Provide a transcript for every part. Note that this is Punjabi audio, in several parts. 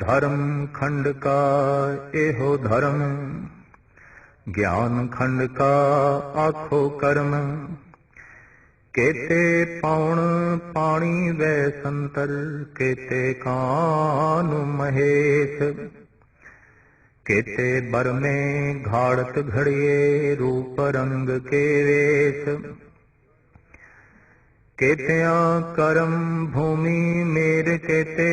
ਧਰਮ ਖੰਡ ਕਾ ਇਹੋ ਧਰਮ, ਗਿਆਨ ਖੰਡ ਕਾ ਆਖੋ ਕਰਮ। ਕੇਤੇ ਪਾਉਣ ਪਾਣੀ ਵੈ ਸੰਤਰ, ਕੇਤੇ ਕਾਨ ਮਹੇਸ਼। ਕੇਤੇ ਬਰਮੇ ਘਾੜਤ ਘੜੀਏ, ਰੂਪ ਰੰਗ ਕੇ ਵੇਸ਼। ਕੇਤਿਆਂ ਕਰਮ ਭੂਮੀ ਮੇਰ ਕੇਤੇ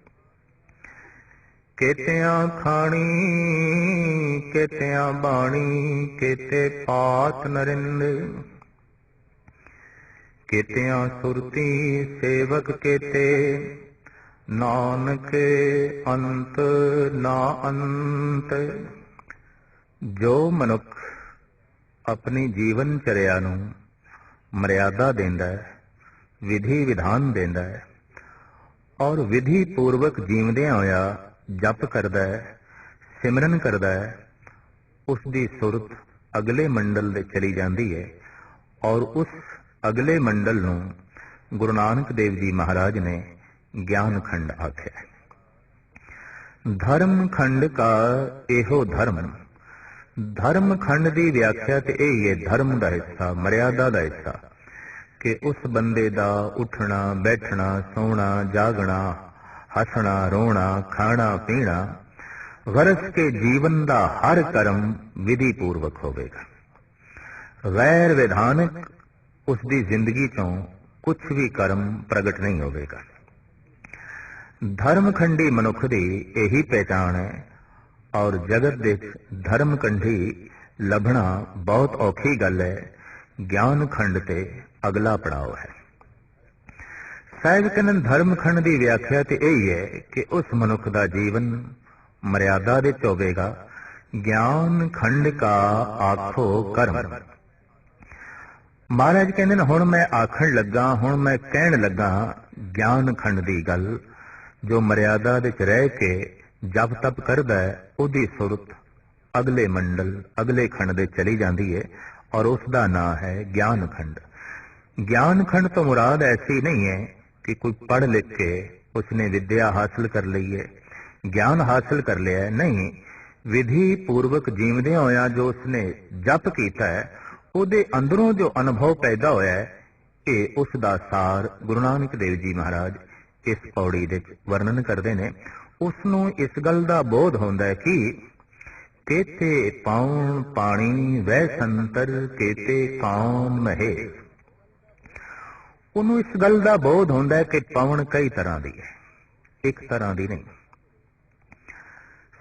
ਕੇਤਿਆਂ ਖਾਣੀ, ਕੇਤਿਆਂ ਬਾਣੀ, ਕੇਤੇ ਪਾਤ ਨਰਿੰਦ। ਕੇਤਿਆਂ ਸੁਰਤੀ ਸੇਵਕ ਕੇਤੇ, ਨਾਨਕ ਅੰਤ ਨਾ ਅੰਤ। ਜੋ ਮਨੁੱਖ ਆਪਣੀ ਜੀਵਨ ਚਰਿਆ ਨੂੰ ਮਰਿਆਦਾ ਦਿੰਦਾ ਹੈ ਵਿਧੀ ਵਿਧਾਨ ਦਿੰਦਾ ਹੈ, ਔਰ ਵਿਧੀ ਪੂਰਵਕ ਜੀਵਦਿਆਂ ਹੋਇਆ ਜਪ ਕਰਦਾ ਹੈ, ਸਿਮਰਨ ਕਰਦਾ ਹੈ ਉਸ ਦੀ ਸੁਰਤ ਅਗਲੇ ਮੰਡਲ ਦੇ ਚਲੀ ਜਾਂਦੀ ਹੈ ਔਰ ਉਸ ਅਗਲੇ ਮੰਡਲ ਨੂੰ ਗੁਰੂ ਨਾਨਕ ਦੇਵ ਜੀ ਮਹਾਰਾਜ ਨੇ ਗਿਆਨ ਖੰਡ ਆਖਿਆ ਧਰਮ ਖੰਡ ਕਾ ਇਹੋ ਧਰਮ। ਧਰਮ ਖੰਡ ਦੀ ਵਿਆਖਿਆ ਤੇ ਇਹ ਹੈ, ਧਰਮ ਦਾ ਹਿੱਸਾ, ਮਰਿਆਦਾ ਦਾ ਹਿੱਸਾ ਕਿ ਉਸ ਬੰਦੇ ਦਾ ਉੱਠਣਾ, ਬੈਠਣਾ, ਸੌਣਾ, ਜਾਗਣਾ ਹੱਸਣਾ, ਰੋਣਾ, ਖਾਣਾ, ਪੀਣਾ, ਵਰਸ ਕੇ ਜੀਵਨ ਦਾ ਹਰ ਕਰਮ ਵਿਧੀ ਪੂਰਵਕ ਹੋਵੇਗਾ। ਗੈਰ ਵਿਧਾਨਕ ਉਸ ਦੀ ਜ਼ਿੰਦਗੀ ਚੋਂ ਕੁਝ ਵੀ ਕਰਮ ਪ੍ਰਗਟ ਨਹੀਂ ਹੋਵੇਗਾ। ਧਰਮਖੰਡੀ ਮਨੁੱਖ ਦੀ ਇਹੀ ਪਹਿਚਾਣ ਹੈ ਔਰ ਜਗਤ ਦੇ ਧਰਮਕੰਢੀ ਲੱਭਣਾ ਬਹੁਤ ਔਖੀ ਗੱਲ ਹੈ। ਗਿਆਨ ਖੰਡ ਤੇ ਅਗਲਾ ਪੜਾਅ ਹੈ। ਸਾਹਿਬ ਕਹਿੰਦੇ ਧਰਮਖੰਡ ਦੀ ਵਿਆਖਿਆ ਤੇ ਇਹ ਹੀ ਹੈ ਕਿ ਉਸ ਮਨੁੱਖ ਦਾ ਜੀਵਨ ਮਰਿਆਦਾ ਦੇ ਚ ਗਿਆਨ ਖੰਡ ਕਾ ਆਖੋ ਕਰਮ। ਮਹਾਰਾਜ ਕਹਿੰਦੇ ਨੇ, ਹੁਣ ਮੈਂ ਆਖਣ ਲੱਗਾ, ਹੁਣ ਮੈਂ ਕਹਿਣ ਲੱਗਾ ਗਿਆਨ ਖੰਡ ਦੀ ਗੱਲ ਜੋ ਮਰਿਆਦਾ ਦੇ ਚ ਰਹਿ ਕੇ ਜਪ ਤਪ ਕਰਦਾ ਹੈ, ਉਹਦੀ ਸੁਰਤ ਅਗਲੇ ਮੰਡਲ, ਅਗਲੇ ਖੰਡ ਦੇ ਚਲੀ ਜਾਂਦੀ ਹੈ ਔਰ ਉਸ ਦਾ ਨਾਮ ਹੈ ਗਿਆਨ ਖੰਡ। ਗਿਆਨ ਖੰਡ ਤੋਂ ਮੁਰਾਦ ਐਸੀ ਨਹੀਂ ਹੈ ਕਿ ਕੋਈ ਪੜ੍ਹ ਲਿਖ ਕੇ ਉਸਨੇ ਵਿਦਿਆ ਹਾਸਲ ਕਰ ਲਈ ਹੈ, ਗਿਆਨ ਹਾਸਲ ਕਰ ਲਿਆ ਹੈ। ਨਹੀਂ, ਵਿਧੀ ਪੂਰਵਕ ਜੀਵਦਿਆਂ ਹੋਇਆ ਜੋ ਉਸਨੇ ਜਪ ਕੀਤਾ ਹੈ, ਉਹਦੇ ਅੰਦਰੋਂ ਜੋ ਅਨੁਭਵ ਪੈਦਾ ਹੋਇਆ ਹੈ, ਇਹ ਉਸ ਦਾ ਸਾਰ ਗੁਰੂ ਨਾਨਕ ਦੇਵ ਜੀ ਮਹਾਰਾਜ ਇਸ ਪੌੜੀ ਦੇ ਵਰਣਨ ਕਰਦੇ ਨੇ। ਉਸ ਨੂੰ ਇਸ ਗੱਲ ਦਾ ਬੋਧ ਹੁੰਦਾ ਹੈ ਕਿ ਕੇਤੇ ਪਾਉਣ ਪਾਣੀ ਵਹਿ ਸੰਤਰ, ਕੇਤੇ ਕਾਮ ਮਹੇ। ਉਹਨੂੰ ਇਸ ਗੱਲ ਦਾ ਬੋਧ ਹੁੰਦਾ ਹੈ ਕਿ ਪਵਨ ਕਈ ਤਰ੍ਹਾਂ ਦੀ ਹੈ, ਇੱਕ ਤਰ੍ਹਾਂ ਦੀ ਨਹੀਂ।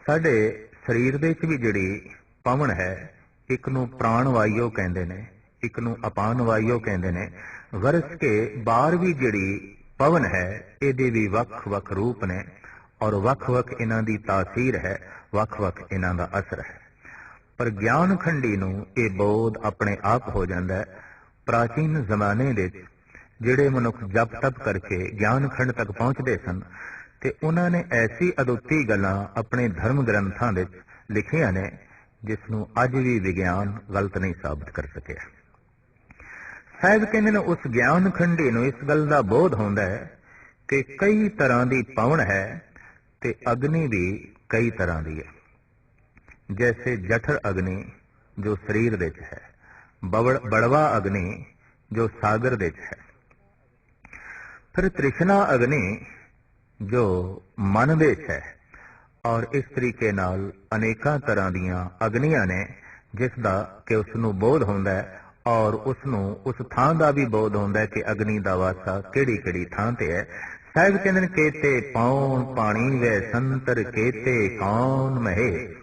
ਸਾਡੇ ਸਰੀਰ ਦੇ ਵਿੱਚ ਵੀ ਜਿਹੜੀ ਪਵਨ ਹੈ, ਇੱਕ ਨੂੰ ਪ੍ਰਾਣ ਵਾਯੂ ਕਹਿੰਦੇ ਨੇ, ਇੱਕ ਨੂੰ ਅਪਾਨ ਵਾਯੂ ਕਹਿੰਦੇ ਨੇ, ਵਰਸ ਕੇ ਬਾਹਰ ਵੀ ਜਿਹੜੀ ਪਵਨ ਹੈ, ਇਹਦੇ ਵੀ ਵੱਖ-ਵੱਖ ਰੂਪ ਨੇ ਔਰ ਵੱਖ-ਵੱਖ ਇਹਨਾਂ ਦੀ ਤਾਸੀਰ ਹੈ, ਵੱਖ-ਵੱਖ ਇਹਨਾਂ ਦਾ ਅਸਰ ਹੈ। ਪਰ ਗਿਆਨ ਖੰਡੀ ਨੂੰ ਇਹ ਬੋਧ ਆਪਣੇ ਆਪ ਹੋ ਜਾਂਦਾ ਹੈ। ਪ੍ਰਾਚੀਨ ਜ਼ਮਾਨੇ ਦੇ ਜਿਹੜੇ ਮਨੁੱਖ ਜਪ ਤਪ ਕਰਕੇ ਗਿਆਨ ਖੰਡ ਤੱਕ ਪਹੁੰਚਦੇ ਸਨ ਤੇ ਉਹਨਾਂ ਨੇ ਐਸੀ ਅਦੁੱਤੀ ਗੱਲਾਂ ਆਪਣੇ ਧਰਮ ਗ੍ਰੰਥਾਂ ਵਿੱਚ ਲਿਖੀਆਂ ਨੇ, ਜਿਸ ਨੂੰ ਅੱਜ ਵੀ ਵਿਗਿਆਨ ਗਲਤ ਨਹੀਂ ਸਾਬਤ ਕਰ ਸਕਿਆ। ਸਾਹਿਬ ਕਹਿੰਦੇ ਨੇ, ਉਸ ਗਿਆਨ ਖੰਡੀ ਨੂੰ ਇਸ ਗੱਲ ਦਾ ਬੋਧ ਹੁੰਦਾ ਹੈ ਕਿ ਕਈ ਤਰ੍ਹਾਂ ਦੀ ਪਵਨ ਹੈ ਤੇ ਅਗਨੀ ਵੀ ਕਈ ਤਰ੍ਹਾਂ ਦੀ ਹੈ। ਜੈਸੇ ਜਠਰ ਅਗਨੀ ਜੋ ਸਰੀਰ ਵਿੱਚ ਹੈ ਬੜਵਾ ਅਗਨੀ ਜੋ ਸਾਗਰ ਵਿੱਚ ਹੈ। ਫਿਰ ਤ੍ਰਿਸ਼ਨਾ ਅਗਨੀ, ਜੋ ਮਨ ਵਿੱਚ ਹੈ ਔਰ ਇਸ ਤਰੀਕੇ ਨਾਲ ਅਨੇਕਾਂ ਤਰ੍ਹਾਂ ਦੀਆਂ ਅਗਨੀਆਂ ਨੇ, ਜਿਸ ਦਾ ਕਿ ਉਸ ਨੂੰ ਬੋਧ ਹੁੰਦਾ ਹੈ ਔਰ ਉਸ ਨੂੰ ਉਸ ਥਾਂ ਦਾ ਵੀ ਬੋਧ ਹੁੰਦਾ ਹੈ ਕਿ ਅਗਨੀ ਦਾ ਵਾਸਾ ਕਿਹੜੀ ਕਿਹੜੀ ਥਾਂ ਤੇ ਹੈ। ਸਾਹਿਬ ਕਹਿੰਦੇ ਕੇਤੇ ਪੌਣ ਪਾਣੀ ਵੇ ਸੰਤਰ, ਕੇਤੇ ਕੌਣ ਮਹੇ?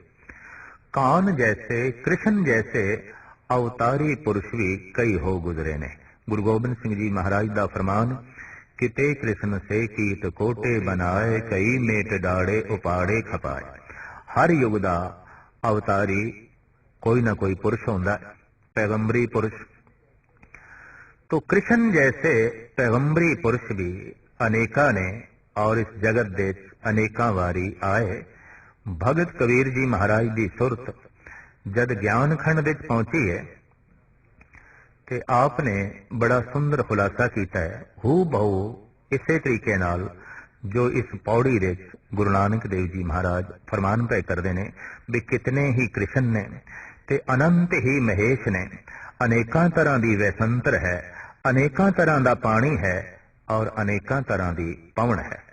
ਕਾਨ ਜੈਸੇ, ਕ੍ਰਿਸ਼ਨ ਜੈਸੇ ਅਵਤਾਰੀ ਪੁਰਸ਼ ਵੀ ਕਈ ਹੋ ਗੁਜ਼ਰੇ ਨੇ। ਗੁਰੂ ਗੋਬਿੰਦ ਸਿੰਘ ਜੀ ਮਹਾਰਾਜ ਦਾ ਫਰਮਾਨ کتے کرسم سے کیت کوٹے بنائے، کئی میٹ ڈاڑے اپاڑے کھپائے۔ ہر یگدہ اوتاری کوئی نہ کوئی پرش ہے، پیغمبری پرش۔ تو کرشن جیسے پیغمبری پرش بھی انیکہ نے اور اس جگت دیش انیکہ واری آئے۔ بھگت کبیر جی مہرائی دی سرت جد گیان کھنڈ پہنچی ہے ਤੇ ਆਪ ਨੇ ਬੜਾ ਸੁੰਦਰ ਖੁਲਾਸਾ ਕੀਤਾ ਹੈ। ਹੂ ਬਹੁ ਇਸੇ ਤਰੀਕੇ ਨਾਲ ਜੋ ਇਸ ਪੌੜੀ ਵਿੱਚ ਗੁਰੂ ਨਾਨਕ ਦੇਵ ਜੀ ਮਹਾਰਾਜ ਫਰਮਾਨ ਪੈ ਕਰਦੇ ਨੇ ਵੀ ਕਿਤਨੇ ਹੀ ਕ੍ਰਿਸ਼ਨ ਨੇ ਤੇ ਅਨੰਤ ਹੀ ਮਹੇਸ਼ ਨੇ। ਅਨੇਕਾਂ ਤਰ੍ਹਾਂ ਦੀ ਵੈਸੰਤਰ ਹੈ, ਅਨੇਕਾਂ ਤਰ੍ਹਾਂ ਦਾ ਪਾਣੀ ਹੈ ਔਰ ਅਨੇਕਾਂ ਤਰ੍ਹਾਂ ਦੀ ਪਵਣ ਹੈ।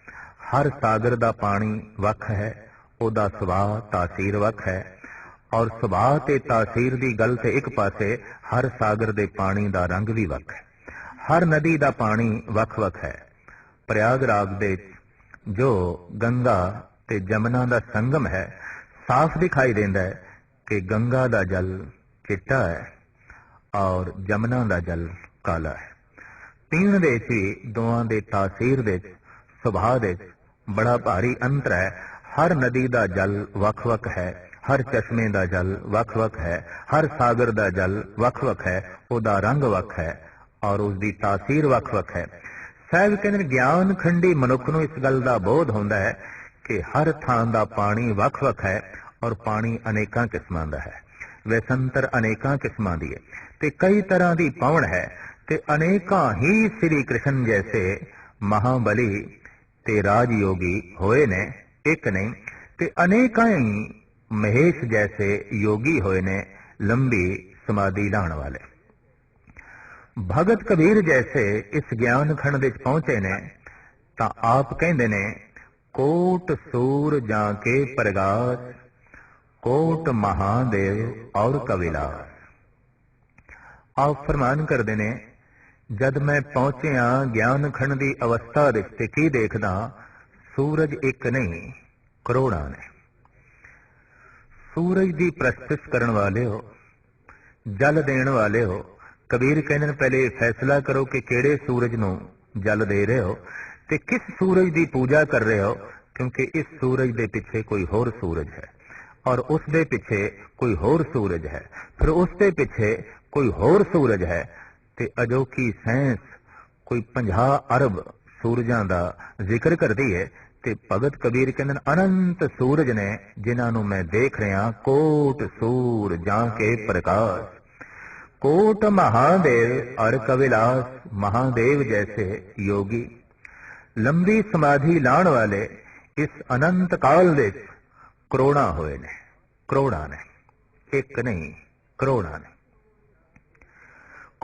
ਹਰ ਸਾਗਰ ਦਾ ਪਾਣੀ ਵੱਖ ਹੈ, ਉਹਦਾ ਸੁਭਾਅ ਤਾਸੀਰ ਵੱਖ ਹੈ। ਔਰ ਸੁਭਾਅ ਤੇ ਤਾਸੀਰ ਦੀ ਗੱਲ ਤੇ ਇੱਕ ਪਾਸੇ ਹਰ ਸਾਗਰ ਦੇ ਪਾਣੀ ਦਾ ਰੰਗ ਵੀ ਵੱਖ ਹੈ। ਹਰ ਨਦੀ ਦਾ ਪਾਣੀ ਵੱਖ-ਵੱਖ ਹੈ। ਪ੍ਰਯਾਗ ਰਾਗ ਦੇ ਜੋ ਗੰਗਾ ਤੇ ਜਮਨਾ ਦਾ ਸੰਗਮ ਹੈ, ਸਾਫ਼ ਦਿਖਾਈ ਦਿੰਦਾ ਹੈ ਕਿ ਗੰਗਾ ਦਾ ਜਲ ਚਿੱਟਾ ਹੈ ਔਰ ਜਮਨਾ ਦਾ ਜਲ ਕਾਲਾ ਹੈ। ਪੀਣ ਦੇ ਵਿੱਚ ਦੋਵਾਂ ਦੇ ਤਾਸੀਰ ਦੇ ਸੁਭਾਅ ਦੇ ਬੜਾ ਭਾਰੀ ਅੰਤਰ ਹੈ। ਹਰ ਨਦੀ ਦਾ ਜਲ ਵੱਖ-ਵੱਖ ਹੈ। ਹਰ ਚਸ਼ਮੇ ਦਾ ਜਲ ਵੱਖ-ਵੱਖ ਹੈ, ਹਰ ਸਾਗਰ ਦਾ ਜਲ ਵੱਖ-ਵੱਖ ਹੈ, ਉਹਦਾ ਰੰਗ ਵੱਖ ਹੈ ਔਰ ਉਸ ਦੀ ਤਾਸੀਰ ਵੱਖ-ਵੱਖ ਹੈ। ਸਾਹਿਬ ਕਹਿੰਦੇ ਗਿਆਨ ਖੰਡੀ ਮਨੁੱਖ ਨੂੰ ਇਸ ਗੱਲ ਦਾ ਬੋਧ ਹੁੰਦਾ ਹੈ ਕਿ ਹਰ ਥਾਂ ਦਾ ਪਾਣੀ ਵੱਖ-ਵੱਖ ਹੈ ਔਰ ਪਾਣੀ ਅਨੇਕਾਂ ਕਿਸਮਾਂ ਦਾ ਹੈ। ਵੈਸੰਤਰ ਅਨੇਕਾਂ ਕਿਸਮਾਂ ਦੀ ਹੈ ਤੇ ਕਈ ਤਰ੍ਹਾਂ ਦੀ ਪਵਨ ਹੈ ਤੇ ਅਨੇਕਾਂ ਹੀ ਸ੍ਰੀ ਕ੍ਰਿਸ਼ਨ ਜੈਸੇ ਮਹਾਬਲੀ ਤੇ ਰਾਜ ਯੋਗੀ ਹੋਏ ਨੇ, ਇੱਕ ਨਹੀਂ ਤੇ ਅਨੇਕਾਂ ਹੀ ਮਹੇਸ਼ ਜੈਸੇ ਯੋਗੀ ਹੋਏ ਨੇ ਲੰਬੀ ਸਮਾਧੀ ਲਾਣ ਵਾਲੇ ਭਗਤ ਕਬੀਰ ਜੈਸੇ ਇਸ ਗਿਆਨ ਖੰਡ ਵਿੱਚ ਪਹੁੰਚੇ ਨੇ ਤਾਂ ਆਪ ਕਹਿੰਦੇ ਨੇ ਕੋਟ ਸੂਰ ਜਾਂ ਕੇ ਪ੍ਰਗਾਸ ਕੋਟ ਮਹਾਦੇਵ ਔਰ ਕਵਿਲਾਸ ਆਪ ਫਰਮਾਨ ਕਰਦੇ ਨੇ ਜਦ ਮੈਂ ਪਹੁੰਚਿਆ ਗਿਆਨ ਖੰਡ ਦੀ ਅਵਸਥਾ ਵਿੱਚ ਤੇ ਕੀ ਦੇਖਦਾ ਸੂਰਜ ਇੱਕ ਨਹੀਂ ਕਰੋੜਾਂ ਨੇ ਸੂਰਜ ਦੀ ਪ੍ਰਸਤੁਤ ਕਰਨ ਵਾਲੇ ਹੋ, ਜਲ ਦੇਣ ਵਾਲੇ ਹੋ, ਕਬੀਰ ਕਹਿੰਦੇ ਨੇ ਪਹਿਲੇ ਫੈਸਲਾ ਕਰੋ ਕਿ ਕਿਹੜੇ ਸੂਰਜ ਨੂੰ ਜਲ ਦੇ ਰਹੇ ਹੋ ਤੇ ਕਿਸ ਸੂਰਜ ਦੀ ਪੂਜਾ ਕਰ ਰਹੇ ਹੋ, ਕਿਉਂਕਿ ਇਸ ਸੂਰਜ ਦੇ ਪਿੱਛੇ ਕੋਈ ਹੋਰ ਸੂਰਜ ਹੈ ਔਰ ਉਸ ਦੇ ਪਿੱਛੇ ਕੋਈ ਹੋਰ ਸੂਰਜ ਹੈ। ਫਿਰ ਉਸ ਦੇ ਪਿੱਛੇ ਕੋਈ ਹੋਰ ਸੂਰਜ ਹੈ ਤੇ ਅਜੋਕੀ ਸਾਇੰਸ ਕੋਈ 50 ਅਰਬ ਸੂਰਜਾਂ ਦਾ ਜ਼ਿਕਰ ਕਰਦੀ ਹੈ ਤੇ ਭਗਤ ਕਬੀਰ ਕਹਿੰਦੇ ਅਨੰਤ ਸੂਰਜ ਨੇ ਜਿਨ੍ਹਾਂ ਨੂੰ ਮੈਂ ਦੇਖ ਰਿਹਾ, ਕੋਟ ਸੂਰ ਜਾਂ ਕੇ ਪ੍ਰਕਾਸ਼। ਕੋਟ ਮਹਾਦੇਵ ਅਰ ਕਵਿਲਾਸ ਮਹਾਦੇਵ ਜੈਸੇ ਯੋਗੀ। ਲੰਬੀ ਸਮਾਧੀ ਲਾਣ ਵਾਲੇ ਇਸ ਅਨੰਤ ਕਾਲ ਦੇ ਕਰੋੜਾਂ ਹੋਏ ਨੇ, ਕਰੋੜਾਂ ਨੇ, ਇੱਕ ਨਹੀਂ, ਕਰੋੜਾਂ ਨੇ।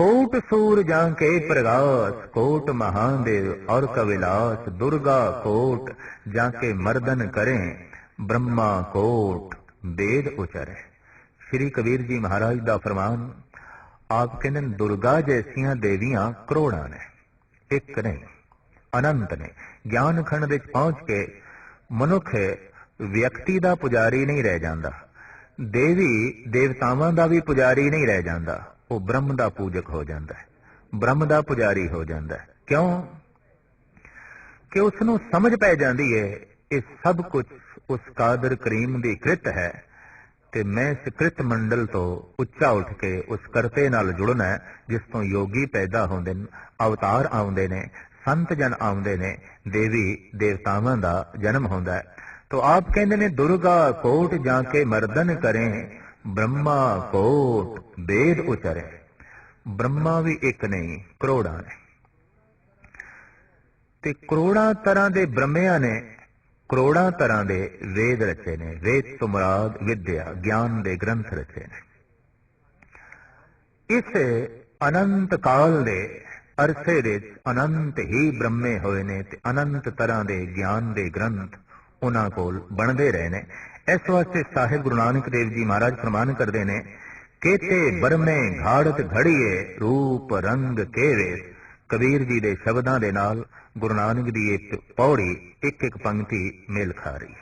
ਕੋਟ ਸੂਰ ਜਾਂ ਕੇ ਪ੍ਰਗਾਸ, ਕੋਟ ਮਹਾਦੇਵ ਔਰ ਕਵਿਲਾਸ, ਦੁਰਗਾ ਕੋਟ ਜਾਂ ਕੇ ਮਰਦਨ ਕਰੇ, ਬ੍ਰਹਮਾ ਕੋਟ, ਵੇਦ ਉਚਰੇ। ਸ਼੍ਰੀ ਕਬੀਰ ਜੀ ਮਹਾਰਾਜ ਦਾ ਫਰਮਾਨ, ਆਪ ਕਹਿੰਦੇ ਦੁਰਗਾ ਜੈਸੀਆਂ ਦੇਵੀਆਂ ਕਰੋੜਾਂ ਨੇ, ਇੱਕ ਨਹੀਂ ਅਨੰਤ ਨੇ। ਗਿਆਨ ਖੰਡ ਵਿੱਚ ਪਹੁੰਚ ਕੇ ਮਨੁੱਖ ਵਿਅਕਤੀ ਦਾ ਪੁਜਾਰੀ ਨਹੀਂ ਰਹਿ ਜਾਂਦਾ, ਦੇਵੀ ਦੇਵਤਾਵਾਂ ਦਾ ਵੀ ਪੁਜਾਰੀ ਨਹੀਂ ਰਹਿ ਜਾਂਦਾ। ਉਹ ਬ੍ਰਹਮ ਦਾ ਪੂਜਕ ਹੋ ਜਾਂਦਾ ਹੈ। ਬ੍ਰਹਮ ਦਾ ਪੁਜਾਰੀ ਹੋ ਜਾਂਦਾ ਹੈ। ਕਿਉਂ? ਕਿ ਉਸ ਨੂੰ ਸਮਝ ਪੈ ਜਾਂਦੀ ਹੈ ਇਹ ਸਭ ਕੁਝ ਉਸ ਕਾਦਰ ਕਰੀਮ ਦੀ ਕ੍ਰਿਤ ਹੈ ਤੇ ਮੈਂ ਇਸ ਕ੍ਰਿਤ ਮੰਡਲ ਤੋਂ ਉੱਚਾ ਉੱਠ ਕੇ ਉਸ ਕਰਤੇ ਨਾਲ ਜੁੜਨਾ ਜਿਸ ਤੋਂ ਯੋਗੀ ਪੈਦਾ ਹੁੰਦੇ ਨੇ, ਅਵਤਾਰ ਆਉਂਦੇ ਨੇ, ਸੰਤ ਜਨ ਆਉਂਦੇ ਨੇ, ਦੇਵੀ ਦੇਵਤਾਵਾਂ ਦਾ ਜਨਮ ਹੁੰਦਾ ਹੈ। ਤੋ ਆਪ ਕਹਿੰਦੇ ਨੇ, ਦੁਰਗਾ ਕੋਟ ਜਾ ਕੇ ਮਰਦਨ ਕਰੇ ਬ੍ਰਹਮਾ ਕੋਟ ਵੇਦ ਉਚਰੇ। ਬ੍ਰਹਮਾ ਵੀ ਇੱਕ ਨਹੀਂ ਕਰੋੜਾਂ ਨੇ। ਤੇ ਕਰੋੜਾਂ ਤਰ੍ਹਾਂ ਦੇ ਬ੍ਰਹਮਿਆਂ ਨੇ ਕਰੋੜਾਂ ਤਰ੍ਹਾਂ ਦੇ ਵੇਦ ਰਚੇ ਨੇ। ਵੇਦ ਤੋਂ ਮੁਰਾਦ ਵਿਦਿਆ, ਗਿਆਨ ਦੇ ਗ੍ਰੰਥ ਰਚੇ ਨੇ। ਇਸ ਅਨੰਤ ਕਾਲ ਦੇ ਅਰਸੇ ਦੇ ਅਨੰਤ ਹੀ ਬ੍ਰਹਮੇ ਹੋਏ ਨੇ ਤੇ ਅਨੰਤ ਤਰ੍ਹਾਂ ਦੇ ਗਿਆਨ ਦੇ ਗ੍ਰੰਥ ਉਹਨਾਂ ਕੋਲ ਬਣਦੇ ਰਹੇ ਨੇ। ਇਸ ਵਾਸਤੇ ਸਾਹਿਬ ਗੁਰੂ ਨਾਨਕ ਦੇਵ ਜੀ ਮਹਾਰਾਜ ਫਰਮਾਨ ਕਰਦੇ ਨੇ ਕੇਤੇ ਬਰਮੇ ਘਾੜਤ ਘੜੀਏ, ਰੂਪ ਰੰਗ ਕੇਵੇ ਕਬੀਰ ਜੀ ਦੇ ਸ਼ਬਦਾਂ ਦੇ ਨਾਲ ਗੁਰੂ ਨਾਨਕ ਦੀ ਇੱਕ ਪੌੜੀ, ਇੱਕ ਇੱਕ ਪੰਕਤੀ ਮੇਲ ਖਾ ਰਹੀ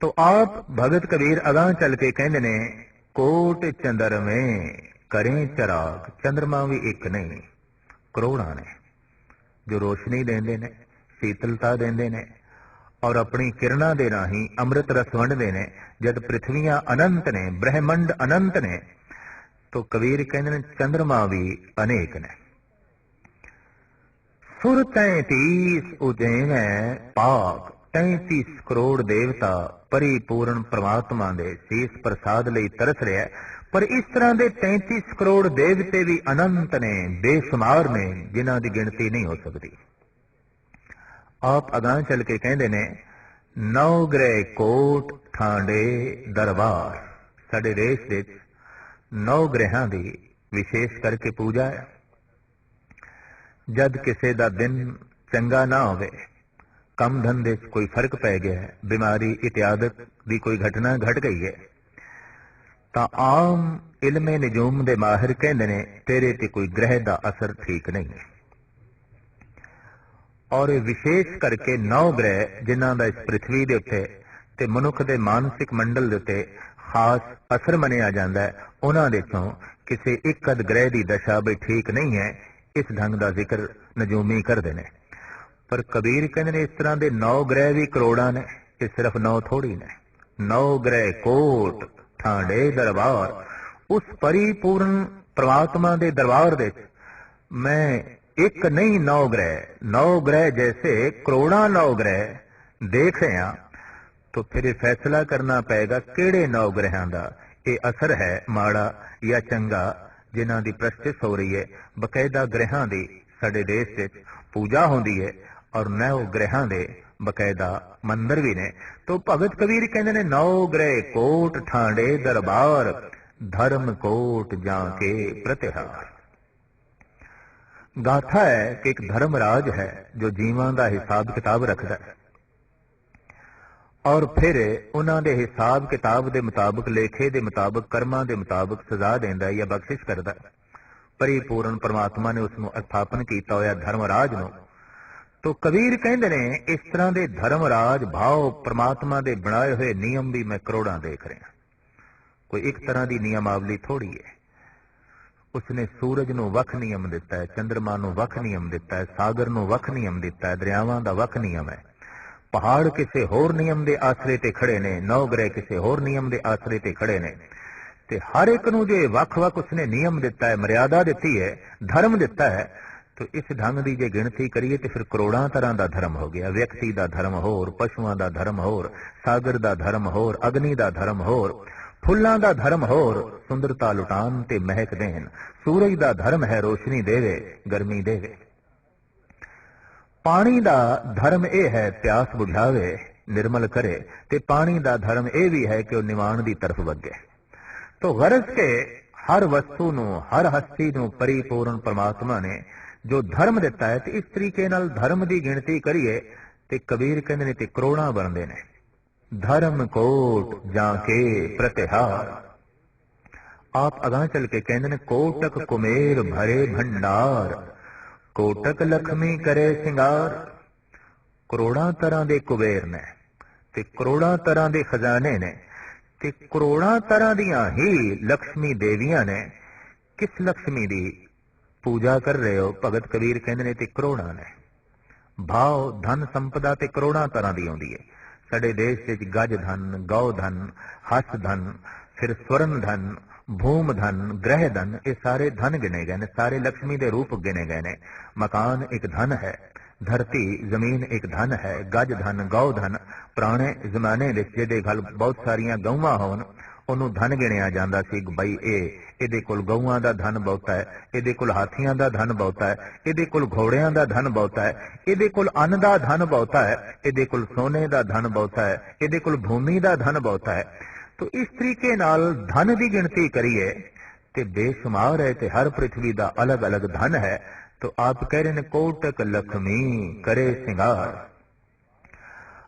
ਤੋ ਆਪ ਭਗਤ ਕਬੀਰ ਅਗਾਹ ਚੱਲ ਕੇ ਕਹਿੰਦੇ ਨੇ, ਕੋਟ ਚੰਦਰਮੇ, ਕਰੇ ਚਰਾਗ, ਚੰਦਰਮਾ ਵੀ ਇੱਕ ਨਹੀਂ, ਕਰੋੜਾਂ ਨੇ। ਜੋ ਰੋਸ਼ਨੀ ਦਿੰਦੇ ਨੇ, ਸ਼ੀਤਲਤਾ ਦਿੰਦੇ ਨੇ ਔਰ ਆਪਣੀ ਕਿਰਨਾਂ ਦੇ ਰਾਹੀਂ ਅੰਮ੍ਰਿਤ ਰਸ ਵੰਡਦੇ ਨੇ, ਜਦ ਪ੍ਰਿਥਵੀਆਂ ਅਨੰਤ ਨੇ, ਬ੍ਰਹਿਮੰਡ ਅਨੰਤ ਨੇ, ਤੋ ਕਬੀਰ ਕਹਿੰਦੇ ਨੇ ਚੰ드ਰਮਾ ਵੀ ਅਨੇਕ ਨੇ। ਸੁਰ 33 ਉਜੈਵੇਂ ਪਾਕ 33 ਕਰੋੜ ਦੇਵਤਾ ਪਰਿਪੂਰਨ ਪ੍ਰਮਾਤਮਾ ਦੇ ਸੀਸ ਪ੍ਰਸਾਦ ਲਈ ਤਰਸ ਰਿਹਾ ਪਰ ਇਸ ਤਰ੍ਹਾਂ ਦੇ 33 ਕਰੋੜ ਦੇਵਤੇ ਵੀ ਅਨੰਤ ਨੇ, ਬੇਸ਼ੁਮਾਰ ਨੇ, ਜਿਨ੍ਹਾਂ ਦੀ ਗਿਣਤੀ ਨਹੀਂ ਹੋ ਸਕਦੀ। ਆਪ ਅਗਾਂਹ ਚੱਲ ਕੇ ਕਹਿੰਦੇ ਨੇ ਨੌ ਗ੍ਰਹਿ ਕੋਟ ਠਾਂਡੇ ਦਰਬਾਰ। ਸਾਡੇ ਦੇਸ਼ ਵਿੱਚ ਨੌ ਗ੍ਰਹਿਾਂ ਦੀ ਵਿਸ਼ੇਸ਼ ਕਰਕੇ ਪੂਜਾ ਹੈ। ਜਦ ਕਿਸੇ ਦਾ ਦਿਨ ਚੰਗਾ ਨਾ ਹੋਵੇ, ਕੰਮ ਧੰਦੇ 'ਚ ਕੋਈ ਫ਼ਰਕ ਪੈ ਗਿਆ ਬਿਮਾਰੀ ਇਤਿਆਦਿਕ ਦੀ ਕੋਈ ਘਟਨਾ ਘਟ ਗਈ ਹੈ, ਤਾਂ ਆਮ ਇਲਮੇ ਨਿਜੂਮ ਦੇ ਮਾਹਿਰ ਕਹਿੰਦੇ ਨੇ, ਤੇਰੇ ਤੇ ਕੋਈ ਗ੍ਰਹਿ ਦਾ ਅਸਰ ਠੀਕ ਨਹੀਂ। ਹੈ ਔਰ ਵਿਸ਼ੇਸ਼ ਕਰਕੇ ਨੌ ਗ੍ਰਹਿ ਜਿਨ੍ਹਾਂ ਦਾ ਇਸ ਪ੍ਰithvi ਦੇ ਉੱਤੇ ਤੇ ਮਨੁੱਖ ਦੇ ਮਾਨਸਿਕ ਮੰਡਲ ਦੇ ਉੱਤੇ ਖਾਸ ਅਸਰ ਮੰਨਿਆ ਜਾਂਦਾ ਹੈ, ਉਹਨਾਂ ਦੇ ਚੋਂ ਕਿਸੇ ਇੱਕ ਅਦ ਗ੍ਰਹਿ ਦੀ ਦਸ਼ਾ ਵੀ ਠੀਕ ਨਹੀਂ ਹੈ, ਇਸ ਢੰਗ ਦਾ ਜ਼ਿਕਰ ਨਜੂਮੀ ਕਰਦੇ ਨੇ। ਪਰ ਕਬੀਰ ਕਹਿੰਦੇ ਨੇ ਇਸ ਤਰ੍ਹਾਂ ਦੇ ਨੌ ਗ੍ਰਹਿ ਵੀ ਕਰੋੜਾਂ ਨੇ ਇਹ ਸਿਰਫ ਨੌ ਥੋੜੀ ਨੇ। ਨੌ ਗ੍ਰਹਿ ਕੋਟ ਠਾਂਡੇ ਦਰਬਾਰ, ਉਸ ਪਰਿਪੂਰਨ ਪ੍ਰਮਾਤਮਾ ਦੇ ਦਰਬਾਰ ਦੇ ਵਿੱਚ ਮੈਂ ਇੱਕ ਨਹੀਂ ਨੌ ਗ੍ਰਹਿ ਨੌ ਗ੍ਰਹਿ ਜੈਸੇ ਕਰੋੜਾਂ ਨੌ ਗ੍ਰਹਿ ਦੇਖ ਰਿਹਾ ਤਾਂ ਫਿਰ ਇਹ ਫੈਸਲਾ ਕਰਨਾ ਪਏਗਾ ਕਿਹੜੇ ਨੌ ਗ੍ਰਹਿਾਂ ਦਾ? ਇਹ ਅਸਰ ਹੈ ਮਾੜਾ ਜਾਂ ਚੰਗਾ, ਜਿਨ੍ਹਾਂ ਦੀ ਪ੍ਰਸਤਿਤ ਹੋ ਰਹੀ ਹੈ। ਬਕਾਇਦਾ ਗ੍ਰਹਿਾਂ ਦੀ ਸਾਡੇ ਦੇਸ਼ ਵਿੱਚ ਪੂਜਾ ਹੁੰਦੀ ਹੈ ਔਰ ਨੌ ਗ੍ਰਹਿਾਂ ਦੇ ਬਕਾਇਦਾ ਮੰਦਰ ਵੀ ਨੇ। ਤੋਂ ਭਗਤ ਕਬੀਰ ਕਹਿੰਦੇ ਨੇ ਨੌ ਗ੍ਰਹਿ ਕੋਟ ਠਾਂਡੇ ਦਰਬਾਰ, ਧਰਮ ਕੋਟ ਜਾ ਕੇ ਪ੍ਰਤਿਹਾਰ। ਗਾਥਾ ਹੈ ਕਿ ਇੱਕ ਧਰਮ ਰਾਜ ਹੈ ਜੋ ਜੀਵਾਂ ਦਾ ਹਿਸਾਬ ਕਿਤਾਬ ਰੱਖਦਾ ਹੈ। ਔਰ ਫਿਰ ਉਹਨਾਂ ਦੇ ਹਿਸਾਬ ਕਿਤਾਬ ਦੇ ਮੁਤਾਬਕ, ਲੇਖੇ ਦੇ ਮੁਤਾਬਕ, ਕਰਮਾਂ ਦੇ ਮੁਤਾਬਕ ਸਜ਼ਾ ਦਿੰਦਾ ਹੈ ਜਾਂ ਬਖਸ਼ਿਸ਼ ਕਰਦਾ ਹੈ। ਪਰਿਪੂਰਨ ਪਰਮਾਤਮਾ ਨੇ ਉਸ ਨੂੰ ਸਥਾਪਨ ਕੀਤਾ ਹੋਇਆ ਧਰਮ ਰਾਜ ਨੂੰ। ਤੋ ਕਬੀਰ ਕਹਿੰਦੇ ਨੇ, ਇਸ ਤਰ੍ਹਾਂ ਦੇ ਧਰਮ ਰਾਜ ਭਾਵ ਪ੍ਰਮਾਤਮਾ ਦੇ ਬਣਾਏ ਹੋਏ ਨਿਯਮ ਵੀ ਮੈਂ ਕਰੋੜਾਂ ਦੇਖ ਰਿਹਾ। ਕੋਈ ਇੱਕ ਤਰ੍ਹਾਂ ਦੀ ਨਿਯਮਾਵਲੀ ਥੋੜੀ ਹੈ। ਉਸਨੇ ਸੂਰਜ ਨੂੰ ਵੱਖ ਨਿਯਮ ਦਿੱਤਾ ਹੈ ਚੰ드ਰਮਾ ਨੂੰ ਵੱਖ ਨਿਯਮ ਦਿੱਤਾ ਹੈ, ਸਾਗਰ ਨੂੰ ਵੱਖ ਨਿਯਮ ਦਿੱਤਾ ਹੈ, ਦਰਿਆਵਾਂ ਦਾ ਵੱਖ ਨਿਯਮ ਹੈ। ਪਹਾੜ ਕਿਸੇ ਹੋਰ ਨਿਯਮ ਦੇ ਆਸਰੇ ਤੇ ਖੜੇ ਨੇ ਨੌ ਗ੍ਰਹਿ ਕਿਸੇ ਹੋਰ ਨਿਯਮ ਦੇ ਆਸਰੇ ਤੇ ਖੜੇ ਨੇ। ਤੇ ਹਰ ਇੱਕ ਨੂੰ ਜੇ ਵੱਖ-ਵੱਖ ਉਸਨੇ ਨਿਯਮ ਦਿੱਤਾ ਹੈ, ਮਰਿਆਦਾ ਦਿੱਤੀ ਹੈ, ਧਰਮ ਦਿੱਤਾ ਹੈ, ਤੋ ਇਸ ਢੰਗ ਦੀ ਜੇ ਗਿਣਤੀ ਕਰੀਏ ਤੇ ਫਿਰ ਕਰੋੜਾਂ ਤਰ੍ਹਾਂ ਦਾ ਧਰਮ ਹੋ ਗਿਆ। ਵਿਅਕਤੀ ਦਾ ਧਰਮ ਹੋਰ, ਪਸ਼ੂਆਂ ਦਾ ਧਰਮ ਹੋਰ, ਸਾਗਰ ਦਾ ਧਰਮ ਹੋਰ, ਅਗਨੀ ਦਾ ਧਰਮ ਹੋਰ। ਫੁੱਲਾਂ ਦਾ ਧਰਮ ਹੋਰ, ਸੁੰਦਰਤਾ ਲੁਟਾਨ ਤੇ ਮਹਿਕ ਦੇਣ। ਸੂਰਜ ਦਾ ਧਰਮ ਹੈ ਰੋਸ਼ਨੀ ਦੇਵੇ, ਗਰਮੀ ਦੇਵੇ। ਪਾਣੀ ਦਾ ਧਰਮ ਇਹ ਹੈ ਪਿਆਸ ਬੁਝਾਵੇ, ਨਿਰਮਲ ਕਰੇ ਤੇ ਪਾਣੀ ਦਾ ਧਰਮ ਇਹ ਵੀ ਹੈ ਕਿ ਉਹ ਨਿਵਾਣ ਦੀ ਤਰਫ ਵਗੇ। ਤੋ ਗਰਜ਼ ਕੇ ਹਰ ਵਸਤੂ ਨੂੰ, ਹਰ ਹਸਤੀ ਨੂੰ ਪਰਿਪੂਰਨ ਪਰਮਾਤਮਾ ਨੇ ਜੋ ਧਰਮ ਦਿੱਤਾ ਹੈ, ਤੇ ਇਸ ਤਰੀਕੇ ਨਾਲ ਧਰਮ ਦੀ ਗਿਣਤੀ ਕਰੀਏ ਤੇ ਕਬੀਰ ਕਹਿੰਦੇ ਨੇ ਤੇ ਕਰੋੜਾਂ ਬਣਦੇ ਨੇ। ਧਰਮ ਕੋਟ ਜਾਂ ਕੇ ਪ੍ਰਤਿਹਾਰ ਆਪ ਅਗਾਹ ਚਲ ਕੇ ਕਹਿੰਦੇ ਨੇ, ਕੋਟਕ ਕੁਮੇਰ ਭਰੇ ਭੰਡਾਰ, ਕੋਟਕ ਲਖਮੀ ਕਰੇ ਸਿੰਗਾਰ। ਕਰੋੜਾਂ ਤਰ੍ਹਾਂ ਦੇ ਕੁਬੇਰ ਨੇ ਤੇ ਕਰੋੜਾਂ ਤਰ੍ਹਾਂ ਦੇ ਖਜ਼ਾਨੇ ਨੇ ਤੇ ਕਰੋੜਾਂ ਤਰ੍ਹਾਂ ਦੀਆਂ ਹੀ ਲక్ష్ਮੀ ਦੇਵੀਆਂ ਨੇ। ਕਿਸ ਲక్ష్ਮੀ ਦੀ ਪੂਜਾ ਕਰ ਰਹੇ ਹੋ? ਭਗਤ ਕਬੀਰ ਕਹਿੰਦੇ ਨੇ ਤੇ ਕਰੋੜਾਂ ਨੇ। ਭਾਵ ਧਨ ਸੰਪਦਾ ਤੇ ਕਰੋੜਾਂ ਤਰ੍ਹਾਂ ਦੀ ਆਉਂਦੀ ਹੈ। ਸਾਡੇ ਦੇਸ਼ ਵਿੱਚ ਗੱਜ ਧਨ, ਗਉ ਧਨ, ਹਸ ਧਨ, ਫਿਰ ਸਵਰਨ ਧਨ, ਭੂਮ ਧਨ, ਗ੍ਰਹਿ ਧਨ, ਇਹ ਸਾਰੇ ਧਨ ਗਿਣੇ ਗਏ ਨੇ, ਸਾਰੇ ਲక్ష్ਮੀ ਦੇ ਰੂਪ ਗਿਣੇ ਗਏ ਨੇ। ਮਕਾਨ ਇੱਕ ਧਨ ਹੈ, ਧਰਤੀ, ਜ਼ਮੀਨ ਇੱਕ ਧਨ ਹੈ, ਗਜ ਧਨ, ਗਉ ਧਨ, ਪੁਰਾਣੇ ਜ਼ਮਾਨੇ ਵਿੱਚ ਜਿਹਦੇ ਘਰ ਬਹੁਤ ਸਾਰੀਆਂ ਗਊਆਂ ਹੋਣ ਉਹਨੂੰ ਧਨ ਗਿਣਿਆ ਜਾਂਦਾ ਸੀ ਕਿ ਬਈ ਇਹ, ਇਹਦੇ ਕੋਲ ਗਊਆਂ ਦਾ ਧਨ ਬਹੁਤਾ ਹੈ, ਇਹਦੇ ਕੋਲ ਹਾਥੀਆਂ ਦਾ ਧਨ ਬਹੁਤਾ ਹੈ, ਇਹਦੇ ਕੋਲ ਘੋੜਿਆਂ ਦਾ ਧਨ ਬਹੁਤਾ ਹੈ, ਇਹਦੇ ਕੋਲ ਅੰਨ ਦਾ ਧਨ ਬਹੁਤਾ ਹੈ, ਇਹਦੇ ਕੋਲ ਸੋਨੇ ਦਾ ਧਨ ਬਹੁਤਾ ਹੈ, ਇਹਦੇ ਕੋਲ ਭੂਮੀ ਦਾ ਧਨ ਬਹੁਤਾ ਹੈ। ਤੋ ਇਸ ਤਰੀਕੇ ਨਾਲ ਧਨ ਦੀ ਗਿਣਤੀ ਕਰੀਏ, ਤੇ ਬੇਸ਼ੁਮਾਰ ਹੈ ਤੇ ਹਰ ਪ੍ਰithvi ਦਾ ਅਲੱਗ-ਅਲੱਗ ਧਨ ਹੈ, ਤੋ ਆਪ ਕਹਿ ਰਹੇ ਨੇ, ਕੋਟਕ ਲਖਮੀ ਕਰੇ ਸਿੰਗਾਰ।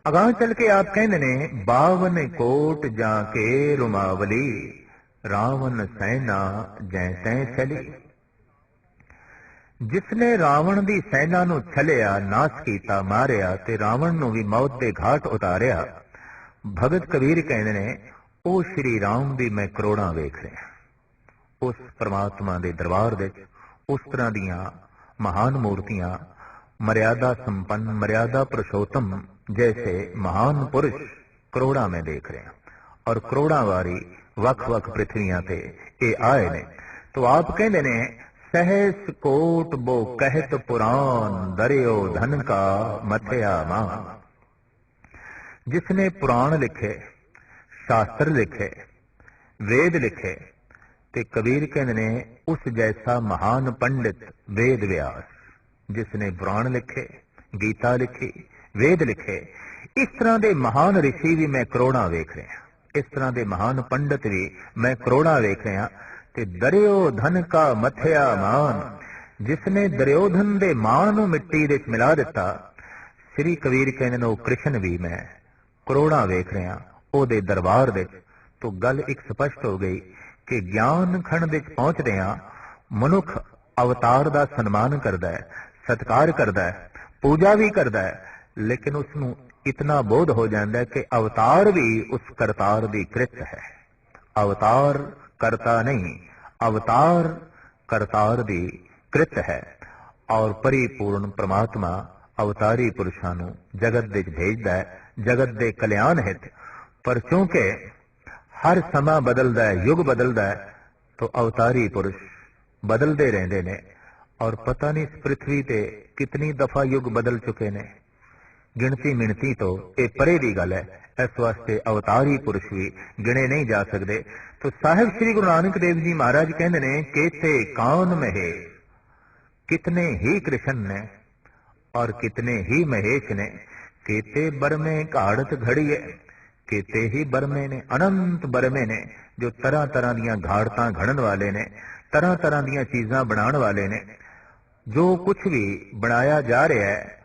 ਅਗਾਹ ਚੱਲ ਕੇ ਆਪ ਕਹਿੰਦੇ ਨੇ 52 ਕੋਟ ਜਾ ਕੇ ਰੁਮਾਵਲੀ ਰਾਵਣ ਸੈਨਾ ਜੈਸੈ ਚਲੀ ਜਿਸਨੇ ਰਾਵਣ ਦੀ ਸੈਨਾ ਨੂੰ ਛਲਿਆ, ਨਾਸ ਕੀਤਾ, ਮਾਰਿਆ ਤੇ ਰਾਵਣ ਨੂੰ ਵੀ ਮੌਤ ਦੇ ਘਾਟ ਉਤਾਰਿਆ, ਭਗਤ ਕਬੀਰ ਕਹਿੰਦੇ ਨੇ, ਉਹ ਸ਼੍ਰੀ ਰਾਮ ਦੀ ਮੈਂ ਕਰੋੜਾਂ ਵੇਖ ਰਿਹਾ। ਉਸ ਪ੍ਰਮਾਤਮਾ ਦੇ ਦਰਬਾਰ ਵਿੱਚ ਉਸ ਤਰ੍ਹਾਂ ਦੀਆਂ ਮਹਾਨ ਮੂਰਤੀਆਂ, ਮਰਿਆਦਾ ਸੰਪੰਨ, ਮਰਿਆਦਾ ਪੁਰਸ਼ੋਤਮ جیسے مہان پرش کروڑا میں دیکھ رہے ہیں۔ اور کروڑا واری وقت وقت پرتھویاں تھے اے آئے نے۔ تو آپ کہیں دینے ہیں، سہس کوٹ بو کہت پران دریو دھن کا متھیا ماں۔ جس نے پران لکھے، شاستر لکھے، وید لکھے، تے کبیر کہندے نے، اس جیسا مہان پندت وید ویاس۔ جس نے پران لکھے گیتہ لکھی ਵੇਦ ਲਿਖੇ, ਇਸ ਤਰ੍ਹਾਂ ਦੇ ਮਹਾਨ ઋષਿ ਵੀ ਮੈਂ ਕਰੋੜਾਂ ਵੇਖ ਰਿਹਾ ਇਸ ਤਰ੍ਹਾਂ ਦੇ ਮਹਾਨ ਪੰਡਿਤ ਵੀ ਮੈਂ ਕਰੋੜਾਂ ਵੇਖ ਰਿਹਾ ਤੇ ਦਰਿਓ ਧਨ ਕਾ ਮਥਿਆ ਮਾਨ, ਜਿਸਨੇ ਦਰਿਓਧਨ ਦੇ ਮਾਨ ਨੂੰ ਮਿੱਟੀ ਦੇ ਵਿੱਚ ਮਿਲਾ ਦਿੱਤਾ, ਸ੍ਰੀ ਕਬੀਰ ਕਹਿੰਦੇ ਨੇ, ਉਹ ਕ੍ਰਿਸ਼ਨ ਵੀ ਮੈਂ ਕਰੋੜਾਂ ਵੇਖ ਰਿਹਾ ਉਹਦੇ ਦਰਬਾਰ ਵਿੱਚ। ਤੋਂ ਗੱਲ ਇੱਕ ਸਪਸ਼ਟ ਹੋ ਗਈ ਕਿ ਗਿਆਨ ਖੰਡ ਵਿੱਚ ਪਹੁੰਚਦੇ ਆ ਮਨੁੱਖ ਅਵਤਾਰ ਦਾ ਸਨਮਾਨ ਕਰਦਾ ਹੈ, ਸਤਕਾਰ ਕਰਦਾ ਹੈ, ਪੂਜਾ ਵੀ ਕਰਦਾ ਹੈ ਲੇਕਿਨ ਉਸ ਨੂੰ ਇਤਨਾ ਬੋਧ ਹੋ ਜਾਂਦਾ ਹੈ ਕਿ ਅਵਤਾਰ ਵੀ ਉਸ ਕਰਤਾਰ ਦੀ ਕ੍ਰਿਤ ਹੈ। ਅਵਤਾਰ ਕਰਤਾ ਨਹੀਂ, ਅਵਤਾਰ ਕਰਤਾਰ ਦੀ ਕ੍ਰਿਤ ਹੈ। ਔਰ ਪਰਿਪੂਰਨ ਪ੍ਰਮਾਤਮਾ ਅਵਤਾਰੀ ਪੁਰਸ਼ਾਂ ਨੂੰ ਜਗਤ ਦੇ ਵਿੱਚ ਭੇਜਦਾ ਹੈ, ਜਗਤ ਦੇ ਕਲਿਆਣ ਹਿਤ। ਪਰ ਕਿਉਂਕਿ ਹਰ ਸਮਾਂ ਬਦਲਦਾ ਹੈ, ਯੁੱਗ ਬਦਲਦਾ ਹੈ, ਤਾਂ ਅਵਤਾਰੀ ਪੁਰਸ਼ ਬਦਲਦੇ ਰਹਿੰਦੇ ਨੇ। ਔਰ ਪਤਾ ਨਹੀਂ ਇਸ ਪ੍ਰithvi ਤੇ ਕਿਤਨੀ ਦਫਾ ਯੁੱਗ ਬਦਲ ਚੁੱਕੇ ਨੇ। ਗਿਣਤੀ ਮਿਣਤੀ ਤੋਂ ਇਹ ਪਰੇ ਦੀ ਗੱਲ ਹੈ। ਇਸ ਵਾਸਤੇ ਅਵਤਾਰੀ ਪੁਰਸ਼ ਵੀ ਗਿਣੇ ਨਹੀਂ ਜਾ ਸਕਦੇ। ਤਾਂ ਸਾਹਿਬ ਸ੍ਰੀ ਗੁਰੂ ਨਾਨਕ ਦੇਵ ਜੀ ਮਹਾਰਾਜ ਕਹਿੰਦੇ ਨੇ, ਕੇਤੇ ਕੌਣ ਮਹੇ? ਕਿਤਨੇ ਹੀ ਕ੍ਰਿਸ਼ਨ ਨੇ ਔਰ ਕਿਤਨੇ ਹੀ ਮਹੇਸ਼ ਨੇ? ਕੇਤੇ ਬਰਮੇ ਘਾੜਤ ਘੜੀਏ ਕੇਤੇ ਹੀ ਬਰਮੇ ਨੇ, ਅਨੰਤ ਬਰਮੇ ਨੇ, ਜੋ ਤਰ੍ਹਾਂ ਤਰ੍ਹਾਂ ਦੀਆਂ ਘਾੜਤਾਂ ਘੜਨ ਵਾਲੇ ਨੇ, ਤਰ੍ਹਾਂ ਤਰ੍ਹਾਂ ਦੀਆਂ ਚੀਜ਼ਾਂ ਬਣਾਉਣ ਵਾਲੇ ਨੇ। ਜੋ ਕੁਝ ਵੀ ਬਣਾਇਆ ਜਾ ਰਿਹਾ ਹੈ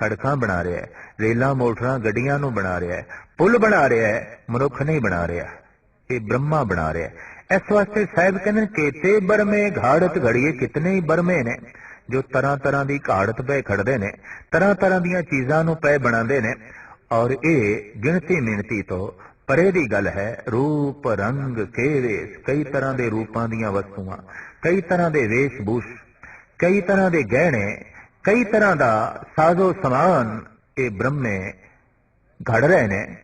ਸੜਕਾਂ ਬਣਾ ਰਿਹਾ ਹੈ, ਰੇਲਾਂ, ਮੋਟਰਾਂ, ਗੱਡੀਆਂ ਨੂੰ ਬਣਾ ਰਿਹਾ ਹੈ, ਪੁਲ ਬਣਾ ਰਿਹਾ ਹੈ, ਮਨੁੱਖ ਨਹੀਂ ਬਣਾ ਰਿਹਾ, ਇਹ ਬ੍ਰਹਮਾ ਬਣਾ ਰਿਹਾ ਹੈ। ਇਸ ਵਾਸਤੇ ਸਾਹਿਬ ਕਹਿੰਦੇ ਨੇ, ਕੇਤੇ ਬਰਮੇ ਘਾੜਤ ਘੜੀਏ ਕਿਤਨੇ ਹੀ ਬਰਮੇ ਨੇ ਜੋ ਤਰ੍ਹਾਂ ਤਰ੍ਹਾਂ ਦੀ ਘਾੜਤ ਪੈ ਖੜਦੇ ਨੇ, ਤਰ੍ਹਾਂ ਤਰ੍ਹਾਂ ਦੀਆਂ ਚੀਜ਼ਾਂ ਨੂੰ ਪੈ ਬਣਾਉਂਦੇ ਨੇ। ਔਰ ਇਹ ਗਿਣਤੀ ਮਿਣਤੀ ਤੋਂ ਪਰੇ ਦੀ ਗੱਲ ਹੈ, ਰੂਪ, ਰੰਗ ਕੇਵੇਸ ਕਈ ਤਰ੍ਹਾਂ ਦੇ ਰੂਪਾਂ ਦੀਆਂ ਵਸਤੂਆਂ, ਕਈ ਤਰ੍ਹਾਂ ਦੇ ਵੇਸ਼ ਭੂਸ਼ ਕਈ ਤਰ੍ਹਾਂ ਦੇ ਗਹਿਣੇ ਕਈ ਤਰ੍ਹਾਂ ਦਾ ਸਾਜ਼ੋ ਸਮਾਨ ਇਹ ਬ੍ਰਹਮੇ ਘੜ ਰਹੇ ਨੇ।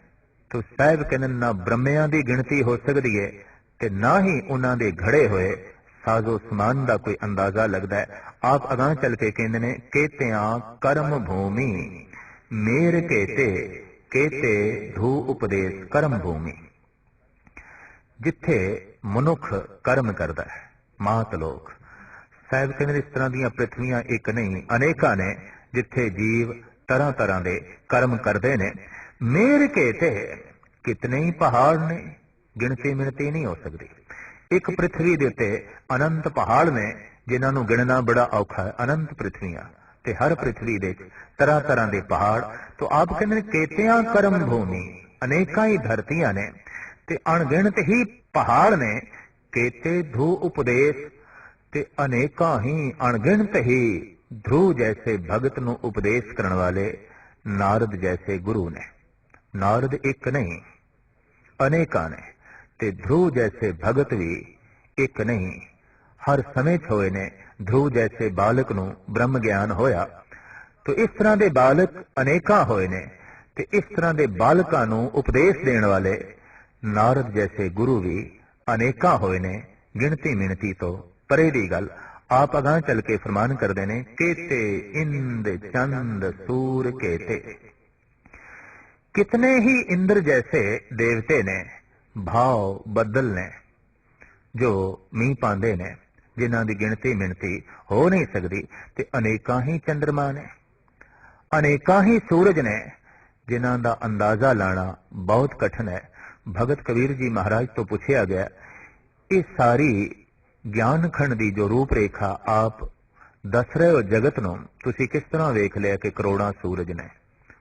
ਤੋ ਸਾਹਿਬ ਕਹਿੰਦੇ ਨਾ ਬ੍ਰਹਮਿਆਂ ਦੀ ਗਿਣਤੀ ਹੋ ਸਕਦੀ ਹੈ ਤੇ ਨਾ ਹੀ ਉਹਨਾਂ ਦੇ ਘੜੇ ਹੋਏ। ਸਾਜ਼ੋ ਸਮਾਨ ਦਾ ਕੋਈ ਅੰਦਾਜ਼ਾ ਲੱਗਦਾ ਹੈ। ਆਪ ਅਗਾਹ ਚੱਲ ਕੇ ਕਹਿੰਦੇ ਨੇ, ਕੇਤਿਆਂ ਕਰਮ ਭੂਮੀ, ਮੇਰ ਕੇਤੇ ਕੇਤੇ ਧੂ ਉਪਦੇਸ਼ ਕਰਮ ਭੂਮੀ। ਜਿੱਥੇ ਮਨੁੱਖ ਕਰਮ ਕਰਦਾ ਹੈ, ਮਾਤ ਲੋਕ। ਸਾਹਿਬ ਕਹਿੰਦੇ ਨੇ ਇਸ ਤਰ੍ਹਾਂ ਦੀਆਂ ਪ੍ਰithviਆਂ ਇੱਕ ਨਹੀਂ, ਅਨੇਕਾਂ ਨੇ ਜਿੱਥੇ ਜੀਵ ਤਰ੍ਹਾਂ ਤਰ੍ਹਾਂ ਦੇ ਕਰਮ ਕਰਦੇ ਨੇ। ਮੇਰ ਕੇਤੇ ਕਿਤਨੇ ਹੀ ਪਹਾੜ ਨੇ, ਗਿਣਤੀ ਮਿਣਤੀ ਨਹੀਂ ਹੋ ਸਕਦੀ। ਇੱਕ ਪ੍ਰithvi ਦੇ ਉੱਤੇ ਅਨੰਤ ਪਹਾੜ ਨੇ, ਜਿਨ੍ਹਾਂ ਨੂੰ ਗਿਣਨਾ ਬੜਾ ਔਖਾ ਹੈ। ਅਨੰਤ ਪ੍ਰithviਆਂ ਤੇ ਹਰ ਪ੍ਰithvi ਦੇ ਤਰ੍ਹਾਂ ਤਰ੍ਹਾਂ ਦੇ ਪਹਾੜ। ਤੋਂ ਆਪ ਕਹਿੰਦੇ ਨੇ ਕੇਤਿਆਂ ਕਰਮ ਭੂਮੀ, ਅਨੇਕਾਂ ਹੀ ਧਰਤੀਆਂ ਨੇ ਤੇ ਅਣਗਿਣਤ ਹੀ ਪਹਾੜ ਨੇ। ਕੇਤੇ ਧੂ ਉਪਦੇਸ਼ ਤੇ ਅਨੇਕਾਂ ਹੀ ਅਣਗਿਣਤ ਹੀ ਧਰੂ ਜੈਸੇ ਭਗਤ ਨੂੰ ਉਪਦੇਸ਼ ਕਰਨ ਵਾਲੇ ਨਾਰਦ ਜੈਸੇ ਗੁਰੂ ਨੇ। ਨਾਰਦ ਇੱਕ ਨਹੀਂ, ਅਨੇਕਾਂ ਨੇ ਤੇ ਧਰੂ ਜੈਸੇ ਭਗਤ ਵੀ ਇੱਕ ਨਹੀਂ। ਹਰ ਸਮੇਂ 'ਚ ਹੋਏ ਨੇ ਧਰੂ ਜੈਸੇ ਬਾਲਕ ਨੂੰ ਬ੍ਰਹਮ ਗਿਆਨ ਹੋਇਆ। ਤੇ ਇਸ ਤਰ੍ਹਾਂ ਦੇ ਬਾਲਕ ਅਨੇਕਾਂ ਹੋਏ ਨੇ ਤੇ ਇਸ ਤਰ੍ਹਾਂ ਦੇ ਬਾਲਕਾਂ ਨੂੰ ਉਪਦੇਸ਼ ਦੇਣ ਵਾਲੇ ਨਾਰਦ ਜੈਸੇ ਗੁਰੂ ਵੀ ਅਨੇਕਾਂ ਹੋਏ ਨੇ ਗਿਣਤੀ ਮਿਣਤੀ ਤੋਂ। ਪਰੇ ਦੀ ਗੱਲ, ਆਪ ਅਗਾਹ ਚੱਲ ਕੇ ਫਰਮਾਨ ਕਰਦੇ ਨੇ, ਕੇਤੇ ਇੰਦ ਚੰਦ ਸੂਰ ਕੇਤੇ। ਕਿਤਨੇ ਹੀ ਇੰਦਰ ਜੈਸੇ ਦੇਵਤੇ ਨੇ, ਭਾਵ ਬੱਦਲ ਨੇ, ਜੋ ਮੀਂਹ ਪਾਉਂਦੇ ਨੇ, ਜਿਨ੍ਹਾਂ ਦੀ ਗਿਣਤੀ ਮਿਣਤੀ ਹੋ ਨਹੀਂ ਸਕਦੀ, ਤੇ ਅਨੇਕਾਂ ਹੀ ਚੰ드ਰਮਾ ਨੇ। ਅਨੇਕਾਂ ਹੀ ਸੂਰਜ ਨੇ, ਜਿਨ੍ਹਾਂ ਦਾ ਅੰਦਾਜ਼ਾ ਲਾਣਾ ਬਹੁਤ ਕਠਿਨ ਹੈ। ਭਗਤ ਕਬੀਰ ਜੀ ਮਹਾਰਾਜ ਤੋਂ ਪੁੱਛਿਆ ਗਿਆ, ਇਹ ਸਾਰੀ ਗਿਆਨ ਖੰਡ ਦੀ ਜੋ ਰੂਪ ਰੇਖਾ ਆਪ ਦੱਸ ਰਹੇ ਹੋ ਜਗਤ ਨੂੰ, ਤੁਸੀਂ ਕਿਸ ਤਰ੍ਹਾਂ ਵੇਖ ਲਿਆ ਕਿ ਕਰੋੜਾਂ ਸੂਰਜ ਨੇ,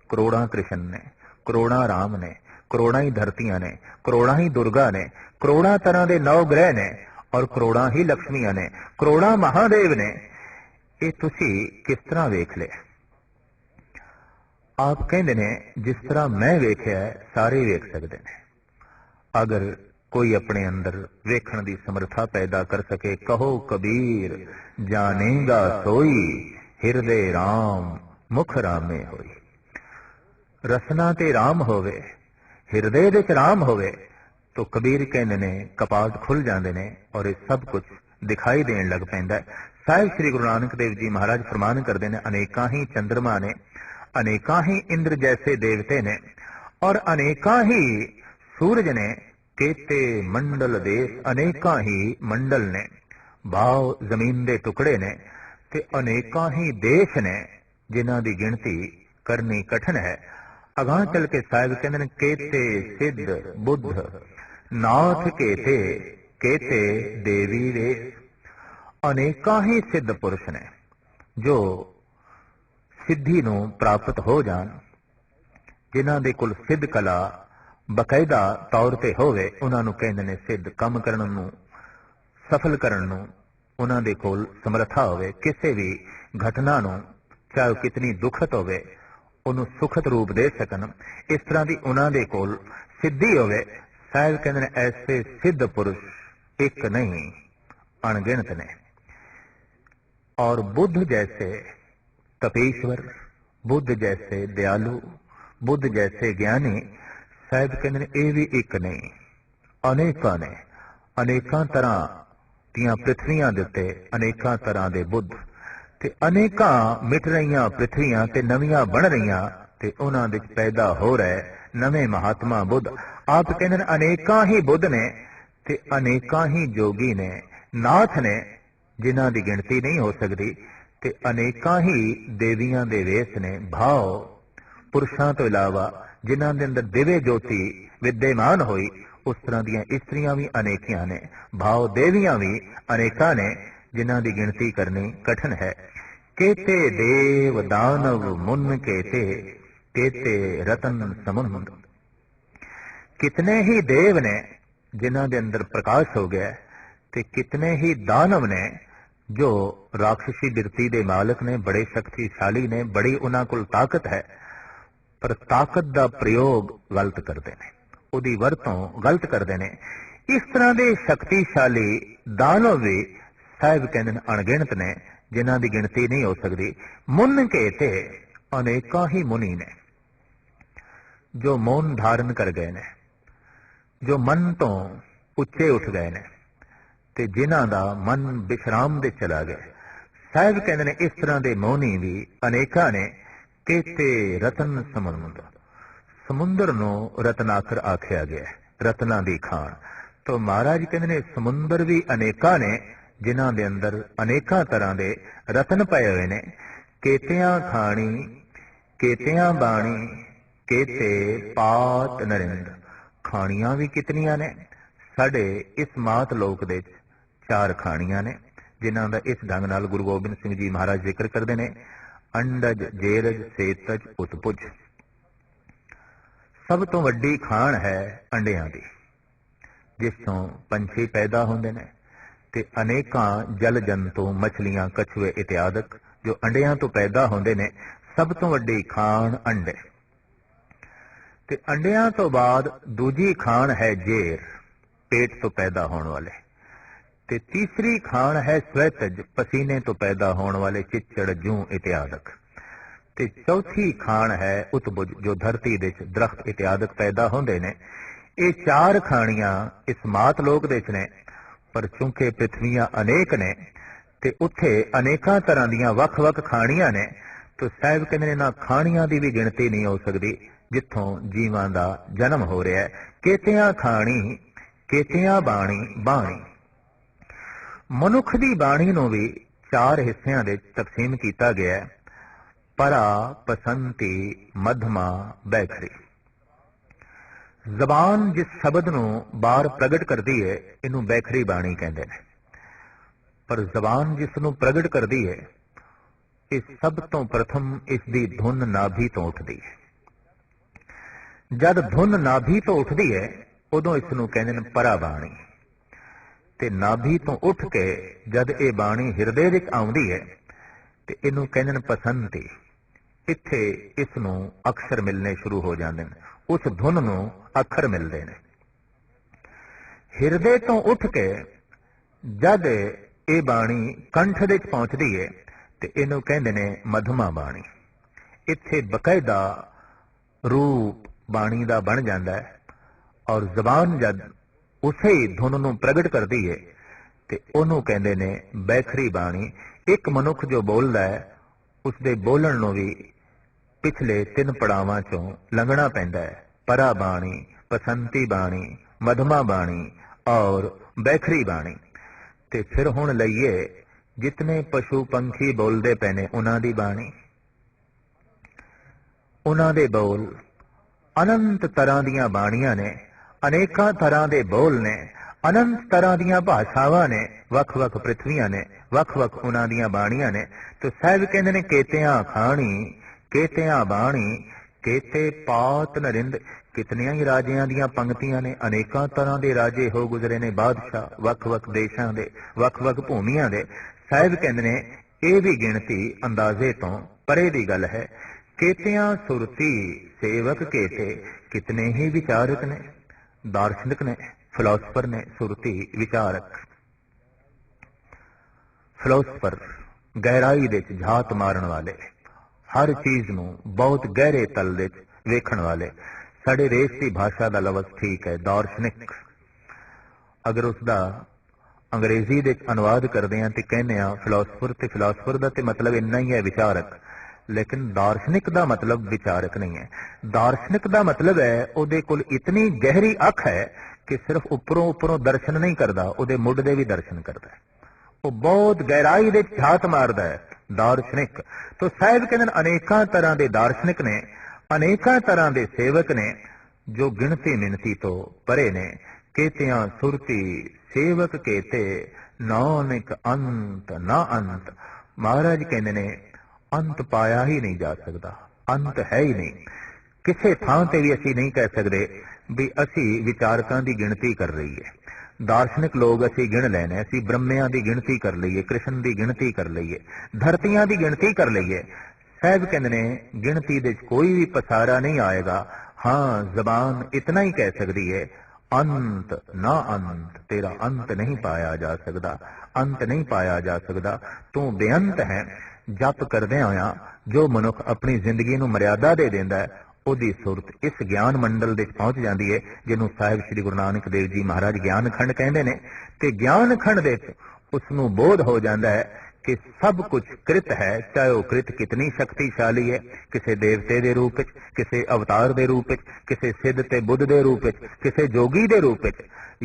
ਕਰੋੜਾਂ ਕ੍ਰਿਸ਼ਨ ਨੇ, ਕਰੋੜਾਂ ਰਾਮ ਨੇ, ਕਰੋੜਾਂ ਹੀ ਧਰਤੀਆਂ ਨੇ, ਕਰੋੜਾਂ ਹੀ ਦੁਰਗਾ ਨੇ, ਕਰੋੜਾਂ ਤਰ੍ਹਾਂ ਦੇ ਨੌ ਗ੍ਰਹਿ ਨੇ ਔਰ ਕਰੋੜਾਂ ਹੀ ਲక్ష్ਮੀਆਂ ਨੇ, ਕਰੋੜਾਂ ਮਹਾਦੇਵ ਨੇ। ਇਹ ਤੁਸੀਂ ਕਿਸ ਤਰ੍ਹਾਂ ਵੇਖ ਲਿਆ? ਆਪ ਕਹਿੰਦੇ ਨੇ, ਜਿਸ ਤਰ੍ਹਾਂ ਮੈਂ ਵੇਖਿਆ ਸਾਰੇ ਵੇਖ ਸਕਦੇ ਨੇ। ਅਗਰ ਕੋਈ ਆਪਣੇ ਅੰਦਰ ਵੇਖਣ ਦੀ ਸਮਰੱਥਾ ਪੈਦਾ ਕਰ ਸਕੇ। ਕਹੋ ਕਬੀਰ, ਜਾਣੇਗਾ ਸੋਈ, ਹਿਰਦੇ RAM ਮੁਖ ਰਾਮੇ ਹੋਈ ਰਸਨਾ ਤੇ RAM ਹੋਵੇ, ਹਿਰਦੇ ਦੇ ਚ RAM ਹੋਵੇ, ਤੋ ਕਬੀਰ ਕਹਿੰਦੇ ਨੇ, ਕਪਾਟ ਖੁੱਲ ਜਾਂਦੇ ਨੇ ਔਰ ਇਹ ਸਭ ਕੁਝ ਦਿਖਾਈ ਦੇਣ ਲੱਗ ਪੈਂਦਾ ਹੈ। ਸਾਹਿਬ ਸ੍ਰੀ ਗੁਰੂ ਨਾਨਕ ਦੇਵ ਜੀ ਮਹਾਰਾਜ ਫਰਮਾਨ ਕਰਦੇ ਨੇ, ਅਨੇਕਾਂ ਹੀ ਚੰਦਰਮਾ ਨੇ, ਅਨੇਕਾਂ ਹੀ ਇੰਦਰ ਜੈਸੇ ਦੇਵਤੇ ਨੇ ਔਰ ਅਨੇਕਾਂ ਹੀ ਸੂਰਜ ਨੇ ਕੇਤੇ ਮੰਡਲ ਦੇ ਅਨੇਕਾਂ ਹੀ ਮੰਡਲ ਨੇ। ਭਾਵ ਜ਼ਮੀਨ ਦੇ ਟੁਕੜੇ ਨੇ ਤੇ ਅਨੇਕਾਂ ਹੀ ਦੇਸ਼ ਨੇ, ਜਿਨ੍ਹਾਂ ਦੀ ਗਿਣਤੀ ਕਰਨੀ ਕਠਨ ਹੈ। ਅਗਾਹ ਚਲ ਕੇ ਸਾਹਿਬ ਕਹਿੰਦੇ ਨੇ, ਕੇਤੇ ਸਿੱਧ ਬੁੱਧ, ਨਾਥ ਕੇਤੇ ਕੇਤੇ ਦੇਵੀ ਦੇ ਅਨੇਕਾਂ ਹੀ ਸਿੱਧ ਪੁਰਸ਼ ਨੇ, ਜੋ ਸਿੱਧੀ ਨੂੰ ਪ੍ਰਾਪਤ ਹੋ ਜਾਣ, ਜਿਨ੍ਹਾਂ ਦੇ ਕੋਲ ਸਿੱਧ ਕਲਾ ਬਕਾਇਦਾ ਤੌਰ ਤੇ ਹੋਵੇ, ਉਹਨਾਂ ਨੂੰ ਕਹਿੰਦੇ ਨੇ ਸਿੱਧ ਕੰਮ ਕਰਨ ਨੂੰ, ਸਫਲ ਕਰਨ ਨੂੰ, ਉਹਨਾਂ ਦੇ ਕੋਲ ਸਮਰੱਥਾ ਹੋਵੇ, ਕਿਸੇ ਵੀ ਘਟਨਾ ਨੂੰ, ਚਾਹੇ ਕਿਤਨੀ ਦੁਖਤ ਹੋਵੇ, ਉਹਨੂੰ ਸੁਖਤ ਰੂਪ ਦੇ ਸਕਣ। ਇਸ ਤਰ੍ਹਾਂ ਦੀ ਉਹਨਾਂ ਦੇ ਕੋਲ ਸਿੱਧੀ ਹੋਵੇ, ਸਾਹਿਬ ਕਹਿੰਦੇ ਨੇ, ਐਸੇ ਸਿੱਧ ਪੁਰਸ਼ ਇੱਕ ਨਹੀਂ, ਅਣਗਿਣਤ ਨੇ। ਔਰ ਬੁੱਧ ਜੈਸੇ ਤਪੇਸ਼ਵਰ, ਬੁੱਧ ਜੈਸੇ ਦਿਆਲੂ, ਬੁੱਧ ਜੈਸੇ ਗਿਆਨੀ ਸਾਹਿਬ ਕਹਿੰਦੇ ਨੇ, ਇਹ ਵੀ ਇੱਕ ਨਹੀਂ ਅਨੇਕਾਂ ਨੇ। ਅਨੇਕਾਂ ਤਰ੍ਹਾਂ ਦੀਆਂ ਪ੍ਰithviਆਂ ਦੇ ਉੱਤੇ ਅਨੇਕਾਂ ਤਰ੍ਹਾਂ ਦੇ ਬੁੱਧ ਤੇ ਅਨੇਕਾਂ ਮਿਟ ਰਹੀਆਂ ਪ੍ਰithviਆਂ ਤੇ ਨਵੀਆਂ ਬਣ ਰਹੀਆਂ ਤੇ ਉਹਨਾਂ ਵਿੱਚ ਪੈਦਾ ਹੋ ਰਹੇ ਨਵੇਂ ਮਹਾਤਮਾ ਬੁੱਧ। ਆਪ ਕਹਿੰਦੇ ਨੇ, ਅਨੇਕਾਂ ਹੀ ਬੁੱਧ ਨੇ ਤੇ ਅਨੇਕਾਂ ਹੀ ਜੋਗੀ ਨੇ, ਨਾਥ ਨੇ, ਜਿਨ੍ਹਾਂ ਦੀ ਗਿਣਤੀ ਨਹੀਂ ਹੋ ਸਕਦੀ ਤੇ ਅਨੇਕਾਂ ਹੀ ਦੇਵੀਆਂ ਦੇ ਵੇਸ ਨੇ। ਭਾਵ ਪੁਰਸ਼ਾਂ ਤੋਂ ਇਲਾਵਾ ਜਿਨ੍ਹਾਂ ਦੇ ਅੰਦਰ ਦਿਵੇ ਜੋਤੀ ਵਿਦੇਮਾਨ ਹੋਈ, ਉਸ ਤਰ੍ਹਾਂ ਦੀਆਂ ਇਸਤਰੀਆਂ ਵੀ ਅਨੇਕੀਆਂ ਨੇ ਭਾਵ ਦੇਵੀਆਂ ਵੀ ਅਨੇਕਾਂ ਨੇ, ਜਿਨ੍ਹਾਂ ਦੀ ਗਿਣਤੀ ਕਰਨੀ ਕਠਨ ਹੈ। ਕੇਤੇ ਦੇਵ ਦਾਨਵ ਮੁਨ ਕੇਤੇ ਕੇਤੇ ਰਤਨ ਸਮੁੰਦ। ਕਿਤਨੇ ਹੀ ਦੇਵ ਨੇ ਜਿਨ੍ਹਾਂ ਦੇ ਅੰਦਰ ਪ੍ਰਕਾਸ਼ ਹੋ ਗਿਆ, ਤੇ ਕਿਤਨੇ ਹੀ ਦਾਨਵ ਨੇ ਜੋ ਰਾਖਸ਼ੀ ਬਿਰਤੀ ਦੇ ਮਾਲਕ ਨੇ, ਬੜੇ ਸ਼ਕਤੀਸ਼ਾਲੀ ਨੇ, ਬੜੀ ਉਹਨਾਂ ਕੋਲ ਤਾਕਤ ਹੈ। ਪਰ ਤਾਕਤ ਦਾ ਪ੍ਰਯੋਗ ਗਲਤ ਕਰਦੇ ਨੇ। ਉਹਦੀ ਵਰਤੋਂ ਗਲਤ ਕਰਦੇ ਨੇ। ਇਸ ਤਰ੍ਹਾਂ ਦੇ ਸ਼ਕਤੀਸ਼ਾਲੀ ਦਾਨਵ ਸਾਹਿਬ ਕਹਿੰਦੇ ਨੇ ਅਣਗਿਣਤ ਨੇ, ਜਿਨ੍ਹਾਂ ਦੀ ਗਿਣਤੀ ਨਹੀਂ ਹੋ ਸਕਦੀ। ਮੁੰਨ ਕੇ ਤੇ ਅਨੇਕਾਂ ਹੀ ਮੁਨੀ ਨੇ, ਜੋ ਮੌਨ ਧਾਰਨ ਕਰ ਗਏ ਨੇ, ਜੋ ਮਨ ਤੋਂ ਉੱਚੇ ਉੱਠ ਗਏ ਨੇ ਤੇ ਜਿਨ੍ਹਾਂ ਦਾ ਮਨ ਵਿਸ਼ਰਾਮ ਦੇ ਚਲਾ ਗਿਆ। ਸਾਹਿਬ ਕਹਿੰਦੇ ਨੇ ਇਸ ਤਰ੍ਹਾਂ ਦੇ ਮੌਨੀ ਵੀ ਅਨੇਕਾਂ ਨੇ। ਕੇਤੇ ਰਤਨ ਸਮੁੰਦਰ ਸਮੁੰਦਰ ਨੂੰ ਰਤਨਾਕਰ ਆਖਿਆ ਗਿਆ ਹੈ, ਦੀ ਖਾਨ ਤੋਂ ਮਹਾਰਾਜ ਕਹਿੰਦੇ ਨੇ ਸਮੁੰਦਰ ਵੀ ਅਨੇਕਾਂ ਨੇ ਜਿਨ੍ਹਾਂ ਦੇ ਅੰਦਰ ਅਨੇਕਾਂ ਤਰ੍ਹਾਂ ਦੇ ਰਤਨ ਪਏ ਹੋਏ ਨੇ। ਕੇਤਿਆਂ ਖਾਣੀ ਕੇਤਿਆਂ ਬਾਣੀ ਕੇਤੇ ਪਾਤ ਨਰਿੰਦ। ਖਾਣੀਆਂ ਵੀ ਕਿਤਨੀਆਂ ਨੇ? ਸਾਡੇ ਇਸ ਮਾਤ ਲੋਕ ਦੇ ਚਾਰ ਖਾਣੀਆਂ ਨੇ ਜਿਨ੍ਹਾਂ ਦਾ ਇਸ ਢੰਗ ਨਾਲ ਗੁਰੂ ਗੋਬਿੰਦ ਸਿੰਘ ਜੀ ਮਹਾਰਾਜ ਜ਼ਿਕਰ ਕਰਦੇ ਨੇ। ਅੰਡਜ ਜੇਰਜ ਸੇਤਜ ਉਤਪੁਜ। ਸਭ ਤੋਂ ਵੱਡੀ ਖਾਣ ਹੈ ਅੰਡਿਆਂ ਦੀ, ਜਿਸ ਤੋਂ ਪੰਛੀ ਪੈਦਾ ਹੁੰਦੇ ਨੇ ਤੇ ਅਨੇਕਾਂ ਜਲ ਜੰਤੂ, ਮਛਲੀਆਂ, ਕਛੂਏ ਇਤਿਆਦਕ ਜੋ ਅੰਡਿਆਂ ਤੋਂ ਪੈਦਾ ਹੁੰਦੇ ਨੇ, ਸਭ ਤੋਂ ਵੱਡੀ ਖਾਣ ਅੰਡੇ। ਤੇ ਅੰਡਿਆਂ ਤੋਂ ਬਾਅਦ ਦੂਜੀ ਖਾਣ ਹੈ ਜੇਰ, ਪੇਟ ਤੋਂ ਪੈਦਾ ਹੋਣ ਵਾਲੇ। ਤੇ ਤੀਸਰੀ ਖਾਣ ਹੈ ਸਵੈਤਜ, ਪਸੀਨੇ ਤੋਂ ਪੈਦਾ ਹੋਣ ਵਾਲੇ ਚਿੱਚੜ ਜੂ ਇਤਿਆਦਕ। ਤੇ ਚੌਥੀ ਖਾਣ ਹੈ ਉਤਬੁਜ, ਜੋ ਧਰਤੀ ਦੇ ਦਰਖਤ ਇਤਿਆਦਿਕ ਪੈਦਾ ਹੁੰਦੇ ਨੇ। ਇਹ ਚਾਰ ਖਾਣੀਆਂ ਇਸ ਮਾਤ ਲੋਕ ਦੇ ਵਿੱਚ ਨੇ, ਪਰ ਚੂੰਕਿ ਪ੍ਰithviਆਂ ਅਨੇਕ ਨੇ, ਤੇ ਉੱਥੇ ਅਨੇਕਾਂ ਤਰ੍ਹਾਂ ਦੀਆਂ ਵੱਖ-ਵੱਖ ਖਾਣੀਆਂ ਨੇ, ਤੇ ਸਾਹਿਬ ਕਹਿੰਦੇ ਨੇ, ਨਾ ਖਾਣੀਆਂ ਦੀ ਵੀ ਗਿਣਤੀ ਨਹੀਂ ਹੋ ਸਕਦੀ, ਜਿੱਥੋਂ ਜੀਵਾਂ ਦਾ ਜਨਮ ਹੋ ਰਿਹਾ ਹੈ। ਕੇਤਿਆਂ ਖਾਣੀ, ਕੇਤਿਆਂ ਬਾਣੀ ਬਾਣੀ। ਮਨੁੱਖ ਦੀ ਬਾਣੀ ਨੂੰ ਵੀ ਚਾਰ ਹਿੱਸਿਆਂ ਦੇ ਤਕਸੀਮ ਕੀਤਾ ਗਿਆ ਹੈ। ਪਰਾ, ਪਸੰਤੀ, ਮਧਮਾ, ਬੈਖਰੀ। ਜ਼ਬਾਨ ਜਿਸ ਸ਼ਬਦ ਨੂੰ ਬਾਹਰ ਪ੍ਰਗਟ ਕਰਦੀ ਹੈ, ਇਹਨੂੰ ਬੈਖਰੀ ਬਾਣੀ ਕਹਿੰਦੇ ਨੇ। ਪਰ ਜ਼ਬਾਨ ਜਿਸ ਨੂੰ ਪ੍ਰਗਟ ਕਰਦੀ ਹੈ, ਇਹ ਸਭ ਤੋਂ ਪ੍ਰਥਮ ਇਸ ਦੀ ਧੁਨ ਨਾਭੀ ਤੋਂ ਉੱਠਦੀ ਹੈ। ਜਦ ਧੁਨ ਨਾਭੀ ਤੋਂ ਉੱਠਦੀ ਹੈ, ਉਦੋਂ ਇਸ ਨੂੰ ਕਹਿੰਦੇ ਨੇ ਪਰਾ ਬਾਣੀ। ਤੇ ਨਾਭੀ ਤੋਂ ਉੱਠ ਕੇ ਜਦ ਇਹ ਬਾਣੀ ਹਿਰਦੇ ਵਿੱਚ ਆਉਂਦੀ ਹੈ, ਤੇ ਇਹਨੂੰ ਕਹਿੰਦੇ ਨੇ ਪਸੰਤੀ। ਇੱਥੇ ਇਸ ਨੂੰ ਅਕਸ਼ਰ ਮਿਲਨੇ ਸ਼ੁਰੂ ਹੋ ਜਾਂਦੇ ਨੇ। ਉਸ ਧੁਨ ਨੂੰ ਅੱਖਰ ਮਿਲਦੇ ਨੇ। ਹਿਰਦੇ ਤੋਂ ਉੱਠ ਕੇ ਜਦ ਇਹ ਬਾਣੀ ਕੰਠ ਦੇ ਵਿੱਚ ਪਹੁੰਚਦੀ ਹੈ, ਤੇ ਇਹਨੂੰ ਕਹਿੰਦੇ ਨੇ ਮਧਮਾ ਬਾਣੀ। ਇੱਥੇ ਬਕਾਇਦਾ ਰੂਪ ਬਾਣੀ ਦਾ ਬਣ ਜਾਂਦਾ ਹੈ, ਔਰ ਜ਼ਬਾਨ ਜਦ ਉਸੇ ਧੁਨ ਨੂੰ ਪ੍ਰਗਟ ਕਰਦੀ ਹੈ ਤੇ ਉਹਨੂੰ ਕਹਿੰਦੇ ਨੇ ਬੈਖਰੀ ਬਾਣੀ, ਇੱਕ ਮਨੁੱਖ ਜੋ ਬੋਲਦਾ ਹੈ ਉਸ ਦੇ ਬੋਲਣ ਨੂੰ ਵੀ ਪਿਛਲੇ ਤਿੰਨ ਪੜਾਵਾਂ ਚੋਂ ਲੰਘਣਾ ਪੈਂਦਾ ਹੈ। ਪਰਾ ਬਾਣੀ, ਪਸੰਤੀ ਬਾਣੀ, ਮਧਮਾ ਬਾਣੀ ਔਰ ਬੈਖਰੀ ਬਾਣੀ। ਤੇ ਫਿਰ ਹੁਣ ਲਈਏ ਜਿਤਨੇ ਪਸ਼ੂ ਪੰਖੀ ਬੋਲਦੇ ਪਏ ਨੇ ਉਹਨਾਂ ਦੀ ਬਾਣੀ। ਉਹਨਾਂ ਦੇ ਬੋਲ ਅਨੰਤ ਤਰ੍ਹਾਂ ਦੀਆਂ ਬਾਣੀਆਂ ਨੇ। ਅਨੇਕਾਂ ਤਰ੍ਹਾਂ ਦੇ ਬੋਲ ਨੇ, ਅਨੰਤ ਤਰ੍ਹਾਂ ਦੀਆਂ ਭਾਸ਼ਾਵਾਂ ਨੇ ਵੱਖ-ਵੱਖ ਪ੍ਰithਵੀਆਂ ਨੇ ਵੱਖ-ਵੱਖ ਉਹਨਾਂ ਦੀਆਂ ਬਾਣੀਆਂ ਨੇ। ਤੇ ਸਾਹਿਬ ਕਹਿੰਦੇ ਨੇ, ਕੇਤਿਆਂ ਖਾਣੀ, ਕੇਤਿਆਂ ਬਾਣੀ, ਕੇਤੇ ਪਾਤ ਨਰਿੰਦ, ਕਿਤਨੀਆਂ ਹੀ ਰਾਜਿਆਂ ਦੀਆਂ ਪੰਕਤੀਆਂ ਨੇ, ਅਨੇਕਾਂ ਤਰ੍ਹਾਂ ਦੇ ਰਾਜੇ ਹੋ ਗੁਜ਼ਰੇ ਨੇ ਬਾਦਸ਼ਾਹ ਵੱਖ-ਵੱਖ ਦੇਸ਼ਾਂ ਦੇ ਵੱਖ-ਵੱਖ ਭੂਮੀਆਂ ਦੇ। ਸਾਹਿਬ ਕਹਿੰਦੇ ਨੇ, ਇਹ ਵੀ ਗਿਣਤੀ ਅੰਦਾਜ਼ੇ ਤੋਂ ਪਰੇ ਦੀ ਗੱਲ ਹੈ। ਕੇਤਿਆਂ ਸੁਰਤੀ ਸੇਵਕ ਕੇਤੇ, ਕਿਤਨੇ ਹੀ ਵਿਚਾਰਕ ਨੇ। ਦਾਰਸ਼ਨਿਕ ਨੇ ਫਿਲਾਸਫਰ ਨੇ ਸੁਰਤੀ ਵਿਚਾਰਕ ਫਿਲਾਸਫਰ ਗਹਿਰਾਈ ਦੇ ਵਿੱਚ ਝਾਤ ਮਾਰਨ ਵਾਲੇ, ਹਰ ਚੀਜ਼ ਨੂੰ ਬਹੁਤ ਗਹਿਰੇ ਤਲ ਦੇ ਵਿੱਚ ਵੇਖਣ ਵਾਲੇ, ਸਾਡੇ ਦੇਸ਼ ਦੀ ਭਾਸ਼ਾ ਦਾ ਲਫ਼ਜ਼ ਠੀਕ ਹੈ, ਦਾਰਸ਼ਨਿਕ। ਅਗਰ ਉਸ ਦਾ ਅੰਗਰੇਜ਼ੀ ਦੇ ਅਨੁਵਾਦ ਕਰਦੇ ਹਾਂ ਤੇ ਕਹਿੰਦੇ ਆ ਫਿਲਾਸਫਰ ਤੇ ਫਿਲਾਸਫਰ ਦਾ ਤੇ ਮਤਲਬ ਇੰਨਾ ਹੀ ਹੈ ਵਿਚਾਰਕ। ਲੇਕਿਨ ਦਾਰਸ਼ਨਿਕ ਦਾ ਮਤਲਬ ਵਿਚਾਰਕ ਨਹੀਂ ਹੈ। ਦਾਰਸ਼ਨਿਕ ਦਾ ਮਤਲਬ ਹੈ, ਉਹਦੇ ਕੋਲ ਇਤਨੀ ਗਹਿਰੀ ਅੱਖ ਹੈ ਕਿ ਸਿਰਫ ਉੱਪਰੋਂ ਉੱਪਰੋਂ ਦਰਸ਼ਨ ਨਹੀਂ ਕਰਦਾ, ਉਹਦੇ ਮੁੱਢ ਦੇ ਵੀ ਦਰਸ਼ਨ ਕਰਦਾ ਹੈ। ਉਹ ਬਹੁਤ ਗਹਿਰਾਈ ਦੇ ਝਾਤ ਮਾਰਦਾ ਹੈ, ਦਾਰਸ਼ਨਿਕ। ਤੋਂ ਸਾਹਿਬ ਕਹਿੰਦੇ ਅਨੇਕਾਂ ਤਰ੍ਹਾਂ ਦੇ ਦਾਰਸ਼ਨਿਕ ਨੇ, ਅਨੇਕਾਂ ਤਰ੍ਹਾਂ ਦੇ ਸੇਵਕ ਨੇ, ਜੋ ਗਿਣਤੀ ਮਿਣਤੀ ਤੋਂ ਪਰੇ ਨੇ। ਕੇਤਿਆਂ ਸੁਰਤੀ, ਸੇਵਕ ਕੇਤੇ, ਨਾਨਕ ਅੰਤ, ਨਾ ਅੰਤ। ਮਹਾਰਾਜ ਕਹਿੰਦੇ ਨੇ ਅੰਤ ਪਾਇਆ ਹੀ ਨਹੀਂ ਜਾ ਸਕਦਾ। ਅੰਤ ਹੈ ਹੀ ਨਹੀਂ। ਕਿਸੇ ਥਾਂ ਤੇ ਵੀ ਅਸੀਂ ਨਹੀਂ ਕਹਿ ਸਕਦੇ ਵੀ ਅਸੀਂ ਵਿਚਾਰਕਾਂ ਦੀ ਗਿਣਤੀ ਕਰ ਰਹੀ ਹੈ। ਦਾਰਸ਼ਨਿਕ ਲੋਕ ਅਸੀਂ ਗਿਣ ਲੈਣੇ ਅਸੀਂ ਬ੍ਰਹਮਿਆਂ ਦੀ ਗਿਣਤੀ ਕਰ ਲਈਏ ਕ੍ਰਿਸ਼ਨ ਦੀ ਗਿਣਤੀ ਕਰ ਲਈਏ ਧਰਤੀਆਂ ਦੀ ਗਿਣਤੀ ਕਰ ਲਈਏ ਸਾਹਿਬ ਕਹਿੰਦੇ ਨੇ, ਗਿਣਤੀ ਦੇ ਕੋਈ ਵੀ ਪਸਾਰਾ ਨਹੀਂ ਆਏਗਾ। ਹਾਂ, ਜ਼ਬਾਨ ਇਤਨਾ ਹੀ ਕਹਿ ਸਕਦੀ ਹੈ, ਅੰਤ, ਨਾ ਅੰਤ, ਤੇਰਾ ਅੰਤ ਨਹੀਂ ਪਾਇਆ ਜਾ ਸਕਦਾ। ਅੰਤ ਨਹੀਂ ਪਾਇਆ ਜਾ ਸਕਦਾ। ਤੂੰ ਬੇਅੰਤ ਹੈ। ਜਪ ਕਰਦੇ ਹੋਇਆ ਜੋ ਮਨੁੱਖ ਆਪਣੀ ਜ਼ਿੰਦਗੀ ਨੂੰ ਮਰਿਆਦਾ ਦੇ ਦਿੰਦਾ ਹੈ, ਉਹਦੀ ਸੁਰਤ ਇਸ ਗਿਆਨ ਮੰਡਲ ਦੇ ਪਹੁੰਚ ਜਾਂਦੀ ਹੈ, ਜਿਹਨੂੰ ਸਾਹਿਬ ਸ੍ਰੀ ਗੁਰੂ ਨਾਨਕ ਦੇਵ ਜੀ ਮਹਾਰਾਜ ਗਿਆਨ ਖੰਡ ਕਹਿੰਦੇ ਨੇ। ਤੇ ਗਿਆਨ ਖੰਡ ਦੇ ਵਿੱਚ ਉਸ ਨੂੰ ਬੋਧ ਹੋ ਜਾਂਦਾ ਹੈ ਕਿ ਸਭ ਕੁਝ ਕ੍ਰਿਤ ਹੈ, ਚਾਹੇ ਉਹ ਕ੍ਰਿਤ ਕਿਤਨੀ ਸ਼ਕਤੀਸ਼ਾਲੀ ਹੈ, ਕਿਸੇ ਦੇਵਤੇ ਦੇ ਰੂਪ ਵਿੱਚ, ਕਿਸੇ ਅਵਤਾਰ ਦੇ ਰੂਪ ਵਿੱਚ, ਕਿਸੇ ਸਿੱਧ ਤੇ ਬੁੱਧ ਦੇ ਰੂਪ ਵਿੱਚ, ਕਿਸੇ ਜੋਗੀ ਦੇ ਰੂਪ ਵਿੱਚ,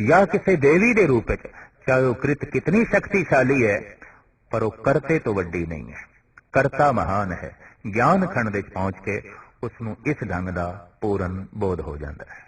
ਜਾਂ ਕਿਸੇ ਦੇਵੀ ਦੇ ਰੂਪ ਵਿੱਚ, ਚਾਹੇ ਉਹ ਕ੍ਰਿਤ ਕਿਤਨੀ ਸ਼ਕਤੀਸ਼ਾਲੀ ਹੈ, ਪਰ ਉਹ ਕਰਤੇ ਤੋਂ ਵੱਡੀ ਨਹੀਂ ਹੈ। ਕਰਤਾ ਮਹਾਨ ਹੈ। ਗਿਆਨ ਖੰਡ ਵਿੱਚ ਪਹੁੰਚ ਕੇ ਉਸ ਨੂੰ ਇਸ ਢੰਗ ਦਾ ਪੂਰਨ ਬੋਧ ਹੋ ਜਾਂਦਾ ਹੈ।